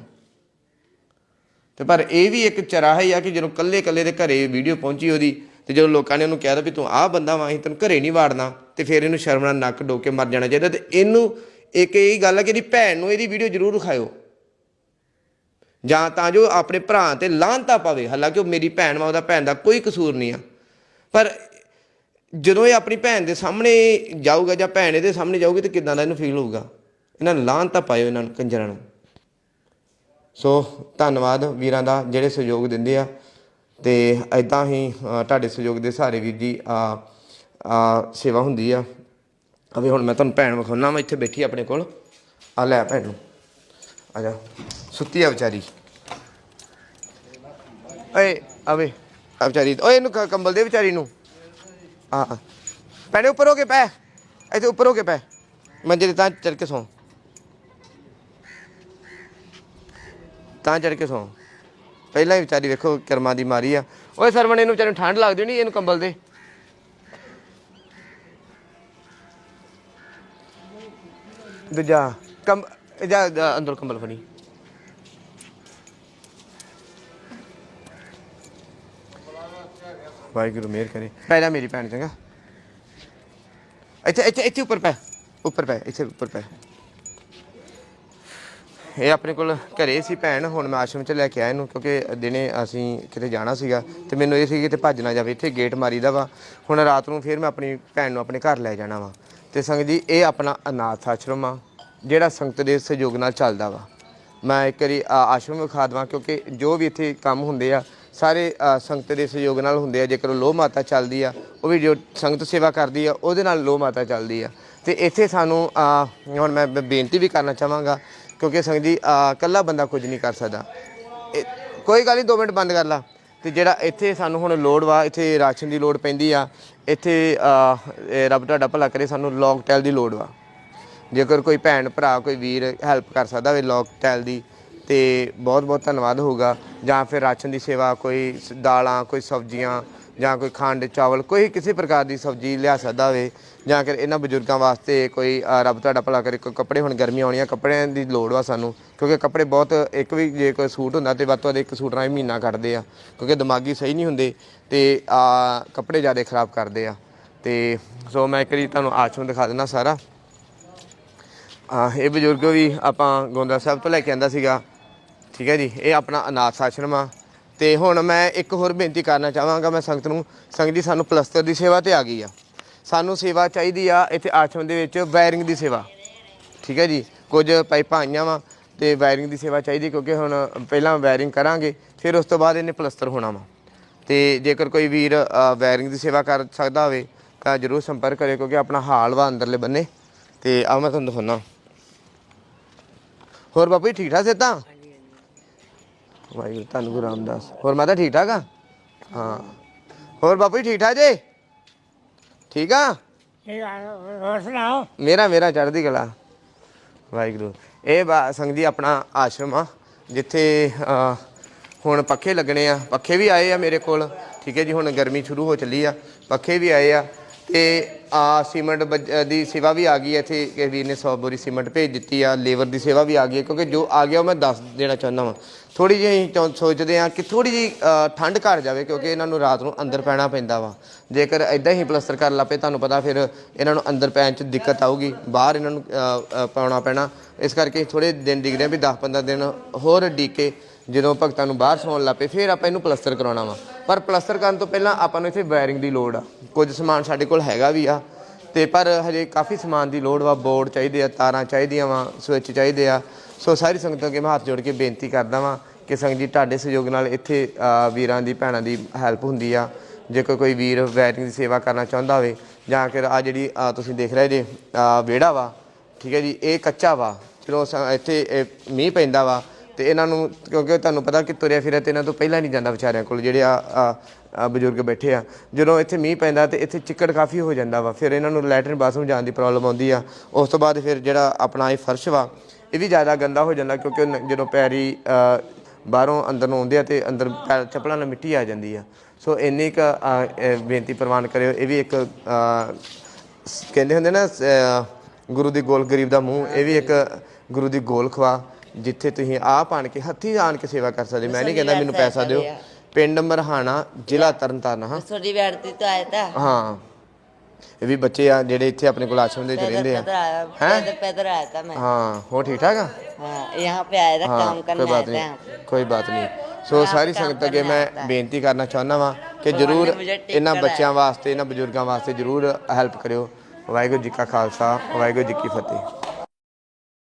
ਤੇ ਪਰ ਇਹ ਵੀ ਇੱਕ ਚਰਾਹਾ ਹੀ ਆ ਕਿ ਜਦੋਂ ਕੱਲੇ ਕੱਲੇ ਦੇ ਘਰੇ ਵੀਡੀਓ ਪਹੁੰਚੀ ਉਹਦੀ ਤੇ ਜਦੋਂ ਲੋਕਾਂ ਨੇ ਉਹਨੂੰ ਕਿਹਾ ਵੀ ਤੂੰ ਆਹ ਬੰਦਾ ਵਾਂ ਅਸੀਂ ਤੈਨੂੰ ਘਰੇ ਨਹੀਂ ਵਾੜਨਾ ਤੇ ਫਿਰ ਇਹਨੂੰ ਸ਼ਰਮ ਨਾਲ ਨੱਕ ਡੋਕ ਕੇ ਮਰ ਜਾਣਾ ਚਾਹੀਦਾ। ਤੇ ਇਹਨੂੰ ਇੱਕ ਇਹ ਗੱਲ ਹੈ ਕਿ ਇਹਦੀ ਭੈਣ ਨੂੰ ਇਹਦੀ ਵੀਡੀਓ ਜ਼ਰੂਰ ਵਿਖਾਇਓ। ਜਾਂ ਤਾਂ ਜੋ ਆਪਣੇ ਭਰਾ ਤੇ ਲਾਂਤਾ ਪਾਵੇ। ਹਾਲਾਂਕਿ ਉਹ ਮੇਰੀ ਭੈਣ ਵਾ, ਉਹਦਾ ਭੈਣ ਦਾ ਕੋਈ ਕਸੂਰ ਨਹੀਂ ਆ। ਪਰ ਜਦੋਂ ਇਹ ਆਪਣੀ ਭੈਣ ਦੇ ਸਾਹਮਣੇ ਜਾਊਗਾ ਜਾਂ ਭੈਣ ਇਹਦੇ ਸਾਹਮਣੇ ਜਾਊਗੀ ਤੇ ਕਿਦਾਂ ਦਾ ਇਹਨੂੰ ਫੀਲ ਹੋਊਗਾ? ਇਹਨਾਂ ਨੂੰ ਲਾਂਤਾ ਪਾਇਓ ਇਹਨਾਂ ਨੂੰ, ਕੰਜਰਾਂ ਨੂੰ। ਸੋ ਧੰਨਵਾਦ ਵੀਰਾਂ ਦਾ ਜਿਹੜੇ ਸਹਿਯੋਗ ਦਿੰਦੇ ਆ। ਤੇ ਐਦਾਂ ਹੀ ਤੁਹਾਡੇ ਸਹਿਯੋਗ ਦੇ ਸਾਰੇ ਵੀਰ ਜੀ, ਆ ਆ ਸੇਵਾ ਹੁੰਦੀ ਆ। ਅਵੇ ਹੁਣ ਮੈਂ ਤੁਹਾਨੂੰ ਭੈਣ ਵਿਖਾਉਣਾ ਮੈਂ ਇੱਥੇ ਬੈਠੀ ਆਪਣੇ ਕੋਲ। ਆ ਲੈ ਭੈਣ ਨੂੰ। ਆ ਜਾ। ਸੁੱਤੀ ਆ ਵਿਚਾਰੀ। ਓਏ ਆਵੇ ਆ ਵਿਚਾਰੀ, ਓਏ, ਇਹਨੂੰ ਕ- ਕੰਬਲ ਦੇ ਵਿਚਾਰੀ ਨੂੰ। ਆ ਆ। ਭੈਣੇ ਉੱਪਰ ਹੋ ਕੇ ਪੈ। ਇੱਥੇ ਉੱਪਰ ਹੋ ਕੇ ਪੈ। ਮੰਜੇ ਤੇ ਤਾਂ ਚੜ ਕੇ ਸੌਂ। ਤਾਂ ਚੜ ਕੇ ਸੌਂ। ਪਹਿਲਾਂ ਹੀ ਵਿਚਾਰੀ ਵੇਖੋ ਕਰਮਾਂ ਦੀ ਮਾਰੀ ਆ। ਓਏ, ਸਰਵਣ ਇਹਨੂੰ ਵਿਚਾਰੇ ਨੂੰ ਠੰਡ ਲੱਗਦੀ ਨਹੀਂ ਇਹਨੂੰ ਕੰਬਲ ਦੇ। ਦੂਜਾ, ਕੰਬ ਇਹ ਜਾ ਅੰਦਰ ਕੰਬਲ ਫੜੀ। ਵਾਹਿਗੁਰੂ ਮਿਹਰ ਕਰੇ। ਪਹਿਲਾਂ ਮੇਰੀ ਭੈਣ ਚੰਗਾ। ਇੱਥੇ ਇੱਥੇ ਇੱਥੇ ਉੱਪਰ ਪੈ ਉੱਪਰ ਪੈ ਇੱਥੇ ਉੱਪਰ ਪੈ। ਇਹ ਆਪਣੇ ਕੋਲ ਘਰੇ ਸੀ ਭੈਣ ਹੁਣ ਮੈਂ ਆਸ਼ਰਮ ਚ ਲੈ ਕੇ ਆਇਆ ਇਹਨੂੰ ਕਿਉਂਕਿ ਦਿਨੇ ਅਸੀਂ ਕਿਤੇ ਜਾਣਾ ਸੀਗਾ ਤੇ ਮੈਨੂੰ ਇਹ ਸੀ ਕਿ ਤੇ ਭੱਜ ਨਾ ਜਾਵੇ ਇੱਥੇ ਗੇਟ ਮਾਰੀਦਾ ਵਾ। ਹੁਣ ਰਾਤ ਨੂੰ ਫੇਰ ਮੈਂ ਆਪਣੀ ਭੈਣ ਨੂੰ ਆਪਣੇ ਘਰ ਲੈ ਜਾਣਾ ਵਾ। ਤੇ ਸੰਗਤ ਜੀ ਇਹ ਆਪਣਾ ਅਨਾਥ ਆਸ਼ਰਮ ਆ। ਜਿਹੜਾ ਸੰਗਤ ਦੇ ਸਹਿਯੋਗ ਨਾਲ ਚੱਲਦਾ ਵਾ। ਮੈਂ ਇੱਕ ਵਾਰੀ ਆ, ਆਸ਼ਰਮ ਵਿਖਾ ਦੇਵਾਂ ਕਿਉਂਕਿ ਜੋ ਵੀ ਇੱਥੇ ਕੰਮ ਹੁੰਦੇ ਆ ਸਾਰੇ ਅ, ਸੰਗਤ ਦੇ ਸਹਿਯੋਗ ਨਾਲ ਹੁੰਦੇ ਆ। ਜੇਕਰ ਲੋਹ ਮਾਤਾ ਚੱਲਦੀ ਆ ਉਹ ਵੀ ਜੋ ਸੰਗਤ ਸੇਵਾ ਕਰਦੀ ਆ ਉਹਦੇ ਨਾਲ ਲੋਹ ਮਾਤਾ ਚੱਲਦੀ ਆ। ਤੇ ਇੱਥੇ ਸਾਨੂੰ ਅ, ਹੁਣ ਮੈਂ ਬ- ਬੇਨਤੀ ਵੀ ਕਰਨਾ ਚਾਹਾਂਗਾ ਕਿਉਂਕਿ ਸੰਗਤ ਜੀ ਅ, ਇਕੱਲਾ ਬੰਦਾ ਕੁਝ ਨਹੀਂ ਕਰ ਸਕਦਾ। ਇਹ- ਕੋਈ ਗੱਲ ਨਹੀਂ 2 ਮਿੰਟ ਬੰਦ ਕਰ ਲਾ। ਤੇ ਜਿਹੜਾ ਇੱਥੇ ਸਾਨੂੰ ਹੁਣ ਲੋੜ ਵਾ ਇੱਥੇ ਰਾਸ਼ਨ ਦੀ ਲੋੜ ਪੈਂਦੀ ਆ ਇੱਥੇ ਅ, ਇਹ ਰੱਬ ਤੁਹਾਡਾ ਭਲਾ ਕਰੇ ਸਾਨੂੰ ਲੌਂਗ ਟੈਲ ਦੀ ਲੋੜ ਵਾ। ਜੇਕਰ ਕੋਈ ਭੈਣ, ਭਰਾ, ਕੋਈ ਵੀਰ ਹੈਲਪ ਕਰ ਸਕਦਾ ਹੋਵੇ ਲੋਕ ਟੈਲ ਦੀ, ਤੇ ਬਹੁਤ ਬਹੁਤ ਧੰਨਵਾਦ ਹੋਊਗਾ। ਜਾਂ ਫਿਰ ਰਾਸ਼ਨ ਦੀ ਸੇਵਾ, ਕੋਈ ਸ- ਦਾਲਾਂ, ਕੋਈ ਸਬਜ਼ੀਆਂ, ਜਾਂ ਕੋਈ ਖੰਡ, ਚਾਵਲ, ਕੋਈ ਕਿਸੇ ਪ੍ਰਕਾਰ ਦੀ ਸਬਜ਼ੀ ਲਿਆ ਸਕਦਾ ਹੋਵੇ। ਜਾਂ ਫਿਰ ਇਹਨਾਂ ਬਜ਼ੁਰਗਾਂ ਵਾਸਤੇ ਕੋਈ ਰੱਬ ਤੁਹਾਡਾ ਭਲਾ ਕਰੇ, ਕੋਈ ਕੱਪੜੇ ਹੁਣ ਗਰਮੀਆਂ ਆਉਣੀਆਂ, ਕੱਪੜਿਆਂ ਦੀ ਲੋੜ ਵਾ ਸਾਨੂੰ। ਕਿਉਂਕਿ ਕੱਪੜੇ ਬਹੁਤ, ਇੱਕ ਵੀ ਜੇ ਕੋਈ ਸੂਟ ਹੁੰਦਾ ਤੇ ਵੱਧ ਤੋਂ ਵੱਧ ਇੱਕ ਸੂਟ ਰਾਹੀਂ ਮਹੀਨਾ ਕੱਢਦੇ ਆ। ਕਿਉਂਕਿ ਦਿਮਾਗੀ ਸਹੀ ਨਹੀਂ ਹੁੰਦੇ ਤੇ, ਆ, ਕੱਪੜੇ ਜ਼ਿਆਦਾ ਖਰਾਬ ਕਰਦੇ ਆ। ਤੇ, ਸੋ ਮੈਂ ਇੱਕ ਵਾਰੀ ਤੁਹਾਨੂੰ ਆਸ਼ਰਮ ਦਿਖਾ ਦਿੰਦਾ ਸਾਰਾ। ਆ ਇਹ ਬਜ਼ੁਰਗ ਵੀ ਆਪਾਂ ਗੋਂਦਾ ਸਾਹਿਬ ਤੋਂ ਲੈ ਕੇ ਆਂਦਾ ਸੀਗਾ। ਠੀਕ ਹੈ ਜੀ, ਇਹ ਆਪਣਾ ਅਨਾਥ ਆਸ਼ਰਮ ਆ। ਤੇ ਹੁਣ ਮੈਂ ਇੱਕ ਹੋਰ ਬੇਨਤੀ ਕਰਨਾ ਚਾਹਾਂਗਾ, ਮੈਂ ਸੰਗਤ ਨੂੰ, ਸੰਗਤ ਜੀ, ਸਾਨੂੰ ਪਲਸਤਰ ਦੀ ਸੇਵਾ ਤੇ ਆ ਗਈ ਆ। ਸਾਨੂੰ ਸੇਵਾ ਚਾਹੀਦੀ ਆ ਇੱਥੇ ਆਸ਼ਰਮ ਦੇ ਵਿੱਚ ਵਾਇਰਿੰਗ ਦੀ ਸੇਵਾ। ਠੀਕ ਹੈ ਜੀ, ਕੁਝ ਪਾਈਪਾਂ ਆਈਆਂ ਵਾ ਤੇ ਵਾਇਰਿੰਗ ਦੀ ਸੇਵਾ ਚਾਹੀਦੀ ਕਿਉਂਕਿ ਹੁਣ ਪਹਿਲਾਂ ਵਾਇਰਿੰਗ ਕਰਾਂਗੇ, ਫਿਰ ਉਸ ਤੋਂ ਬਾਅਦ ਇਹਨੇ ਪਲਸਤਰ ਹੋਣਾ ਵਾ। ਤੇ ਜੇਕਰ ਕੋਈ ਵੀਰ ਵਾਇਰਿੰਗ ਦੀ ਸੇਵਾ ਕਰ ਸਕਦਾ ਹੋਵੇ, ਤਾਂ ਜਰੂਰ ਸੰਪਰਕ ਕਰੇ ਕਿਉਂਕਿ ਆਪਣਾ ਹਾਲ ਵਾ ਅੰਦਰਲੇ ਬੰਨੇ। ਤੇ ਆ ਮੈਂ ਤੁਹਾਨੂੰ ਦਿਖਾਉਣਾ ਹੋਰ ਬਾਪੂ ਜੀ ਠੀਕ ਠਾਕ ਸੇ ਤਾਂ ਵਾਹਿਗੁਰੂ ਧੰਨ ਗੁਰੂ ਰਾਮਦਾਸ। ਹੋਰ ਮਾਤਾ ਠੀਕ ਠਾਕ ਆ? ਹਾਂ। ਹੋਰ ਬਾਪੂ ਜੀ ਠੀਕ ਠਾਕ ਜੇ? ਠੀਕ ਆ? ਠੀਕ ਆ ਹੋਰ ਸੁਣਾਓ? ਮੇਰਾ ਮੇਰਾ ਚੜ੍ਹਦੀ ਕਲਾ। ਵਾਹਿਗੁਰੂ। ਇਹ ਬਾ ਸੰਗ ਜੀ ਆਪਣਾ ਆਸ਼ਰਮ ਆ ਜਿੱਥੇ ਅ, ਹੁਣ ਪੱਖੇ ਲੱਗਣੇ ਆ। ਪੱਖੇ ਵੀ ਆਏ ਆ ਮੇਰੇ ਕੋਲ। ਠੀਕ ਹੈ ਜੀ ਹੁਣ ਗਰਮੀ ਸ਼ੁਰੂ ਹੋ ਚੱਲੀ ਆ। ਪੱਖੇ ਵੀ ਆਏ ਆ। ਤੇ ਆ ਸੀਮੈਂਟ ਬੱਜ- ਦੀ ਸੇਵਾ ਵੀ ਆ ਗਈ ਹੈ ਇੱਥੇ ਕਿ ਵੀਰ ਨੇ 100 ਬੋਰੀ ਸੀਮੈਂਟ ਭੇਜ ਦਿੱਤੀ ਆ ਲੇਬਰ ਦੀ ਸੇਵਾ ਵੀ ਆ ਗਈ ਹੈ ਕਿਉਂਕਿ ਜੋ ਆ ਗਿਆ ਉਹ ਮੈਂ ਦੱਸ ਦੇਣਾ ਚਾਹੁੰਦਾ ਵਾਂ। ਥੋੜੀ ਜਿਹੀ ਅਸੀਂ ਚਾਹੁੰ- ਸੋਚਦੇ ਆ ਕਿ ਥੋੜੀ ਜਿਹੀ ਠੰਡ ਘਰ ਜਾਵੇ ਕਿਉਂਕਿ ਇਹਨਾਂ ਨੂੰ ਰਾਤ ਨੂੰ ਅੰਦਰ ਪੈਣਾ ਪੈਂਦਾ ਵਾ। ਜੇਕਰ ਇਦਾਂ ਹੀ ਪਲਸਤਰ ਕਰ ਲਾਪੇ ਤੁਹਾਨੂੰ ਪਤਾ ਫਿਰ ਇਹਨਾਂ ਨੂੰ ਅੰਦਰ ਪੈਣ 'ਚ ਦਿੱਕਤ ਆਊਗੀ ਬਾਹਰ ਇਹਨਾਂ ਨੂੰ ਅ, ਅ, ਪਾਉਣਾ ਪੈਣਾ। ਇਸ ਕਰਕੇ ਥੋੜੇ ਦਿਨ ਡਿੱਗਦੇ ਆ ਵੀ 10-15 ਦਿਨ ਹੋਰ ਡੀਕੇ ਜਦੋਂ ਭਗਤਾਂ ਨੂੰ ਬਾਹਰ ਸੌਣ ਲੱਪੇ ਫਿਰ ਆਪਾਂ ਇਹਨੂੰ ਪਲਸਤਰ ਕਰਾਉਣਾ ਵਾ। ਪਰ ਪਲਸਤਰ ਕਰਨ ਤੋਂ ਪਹਿਲਾਂ ਆਪਾਂ ਨੂੰ ਇੱਥੇ ਵਾਇਰਿੰਗ ਦੀ ਲੋੜ ਆ। ਕੁਝ ਸਮਾਨ ਸਾਡੇ ਕੋਲ ਹੈਗਾ ਵੀ ਆ। ਤੇ ਪਰ ਹਜੇ ਕਾਫੀ ਸਮਾਨ ਦੀ ਲੋੜ ਵਾ। ਬੋਰਡ ਚਾਹੀਦੇ ਆ, ਤਾਰਾਂ ਚਾਹੀਦੀਆਂ ਵਾ, ਸਵਿਚ ਚਾਹੀਦੇ ਆ। ਸੋ ਸਾਰੀ ਸੰਗਤਾਂ ਅੱਗੇ ਮੈਂ ਹੱਥ ਜੋੜ ਕੇ ਬੇਨਤੀ ਕਰਦਾ ਵਾਂ ਕਿ ਸੰਗਤ ਜੀ, ਤੁਹਾਡੇ ਸਹਿਯੋਗ ਨਾਲ ਇੱਥੇ ਵੀਰਾਂ ਦੀ, ਭੈਣਾਂ ਦੀ ਹੈਲਪ ਹੁੰਦੀ ਆ। ਜੇਕਰ ਕੋਈ ਵੀਰ ਵਾਇਰਿੰਗ ਦੀ ਸੇਵਾ ਕਰਨਾ ਚਾਹੁੰਦਾ ਹੋਵੇ, ਜਾਂ ਫਿਰ ਆ ਜਿਹੜੀ ਤੁਸੀਂ ਦੇਖ ਰਹੇ ਜੇ ਵਿਹੜਾ ਵਾ। ਠੀਕ ਹੈ ਜੀ, ਇਹ ਕੱਚਾ ਵਾ। ਜਦੋਂ ਸ- ਇੱਥੇ, ਇਹ ਮੀਂਹ ਪੈਂਦਾ ਵਾ। ਤੇ ਇਹਨਾਂ ਨੂੰ, ਕਿਉਂਕਿ ਤੁਹਾਨੂੰ ਪਤਾ ਕਿ ਤੁਰਿਆ ਫਿਰਿਆ ਤੇ ਇਹਨਾਂ ਤੋਂ ਪਹਿਲਾਂ ਨਹੀਂ ਜਾਂਦਾ ਵਿਚਾਰਿਆਂ ਕੋਲ, ਜਿਹੜੇ ਆ, ਆ- ਬਜ਼ੁਰਗ ਬੈਠੇ ਆ। ਜਦੋਂ ਇੱਥੇ ਮੀਂਹ ਪੈਂਦਾ ਤੇ ਇੱਥੇ ਚਿੱਕੜ ਕਾਫੀ ਹੋ ਜਾਂਦਾ ਵਾ, ਫਿਰ ਇਹਨਾਂ ਨੂੰ ਲੈਟਰਨ ਬਾਥਰੂਮ ਜਾਣ ਦੀ ਪ੍ਰੋਬਲਮ ਆਉਂਦੀ ਆ। ਉਸ ਤੋਂ ਬਾਅਦ ਫਿਰ ਜਿਹੜਾ ਆਪਣਾ ਇਹ ਫਰਸ਼ ਵਾ, ਇਹ ਵੀ ਜ਼ਿਆਦਾ ਗੰਦਾ ਹੋ ਜਾਂਦਾ ਕਿਉਂਕਿ ਨ- ਜਦੋਂ ਪੈਰੀ ਬਾਹਰੋਂ ਅੰਦਰ ਨੂੰ ਆਉਂਦੇ ਆ ਤੇ ਅੰਦਰ ਪੈਰ, ਚੱਪਲਾਂ ਨਾਲ ਮਿੱਟੀ ਆ ਜਾਂਦੀ ਆ। ਸੋ ਇੰਨੀ ਕ ਬੇਨਤੀ ਪ੍ਰਵਾਨ ਕਰਿਓ। ਇਹ ਵੀ ਇੱਕ ਸ- ਕਹਿੰਦੇ ਹੁੰਦੇ ਨਾ ਗੁਰੂ ਦੀ ਗੋਲ ਗਰੀਬ ਦਾ ਮੂੰਹ, ਇਹ ਵੀ ਇੱਕ ਗੁਰੂ ਦੀ ਗੋਲ ਖਵਾ ਜਿੱਥੇ ਤੁਸੀਂ ਆਪ ਆਣ ਕੇ ਹੱਥੀ ਆਣ ਕੇ ਸੇਵਾ ਕਰ ਸਕਦੇ ਮੈਂ ਨਹੀਂ ਕਹਿੰਦਾ ਮੈਨੂੰ ਪੈਸਾ ਦਿਓ। ਪਿੰਡ ਮਰਹਾਣਾ ਜ਼ਿਲ੍ਹਾ ਤਰਨਤਾਰਨ ਹਾਂ। ਸੋਡੀ ਵੈੜਤੀ ਤੋਂ ਆਇਆ ਤਾਂ। ਹਾਂ। ਇਹ ਵੀ ਬੱਚੇ ਆ ਜਿਹੜੇ ਇੱਥੇ ਆਪਣੇ ਕੋਲ ਆਸ਼ਰਮ ਦੇ ਵਿੱਚ ਰਹਿੰਦੇ ਆ। ਹੈ? ਪੈਦਰ ਆਇਆ ਤਾਂ ਮੈਂ। ਹਾਂ ਹੋ ਠੀਕ ਠਾਕ ਆ? ਹਾਂ ਯਹਾਂ ਪੇ ਆਇਆ ਤਾਂ ਕੰਮ ਕਰਨ ਆਇਆ ਤਾਂ। ਕੋਈ ਬਾਤ ਨਹੀਂ। ਸੋ ਸਾਰੀ ਸੰਗਤ ਅੱਗੇ ਮੈਂ ਬੇਨਤੀ ਕਰਨਾ ਚਾਹੁੰਦਾ ਵਾਂ ਕਿ ਜਰੂਰ ਇਹਨਾਂ ਬੱਚਿਆਂ ਵਾਸਤੇ ਇਹਨਾਂ ਬਜ਼ੁਰਗਾਂ ਵਾਸਤੇ ਜਰੂਰ ਹੈਲਪ ਕਰਿਓ। ਵਾਹਿਗੁਰੂ ਜੀ ਕਾ ਖਾਲਸਾ ਵਾਹਿਗੁਰੂ ਜੀ ਕੀ ਫਤਿਹ।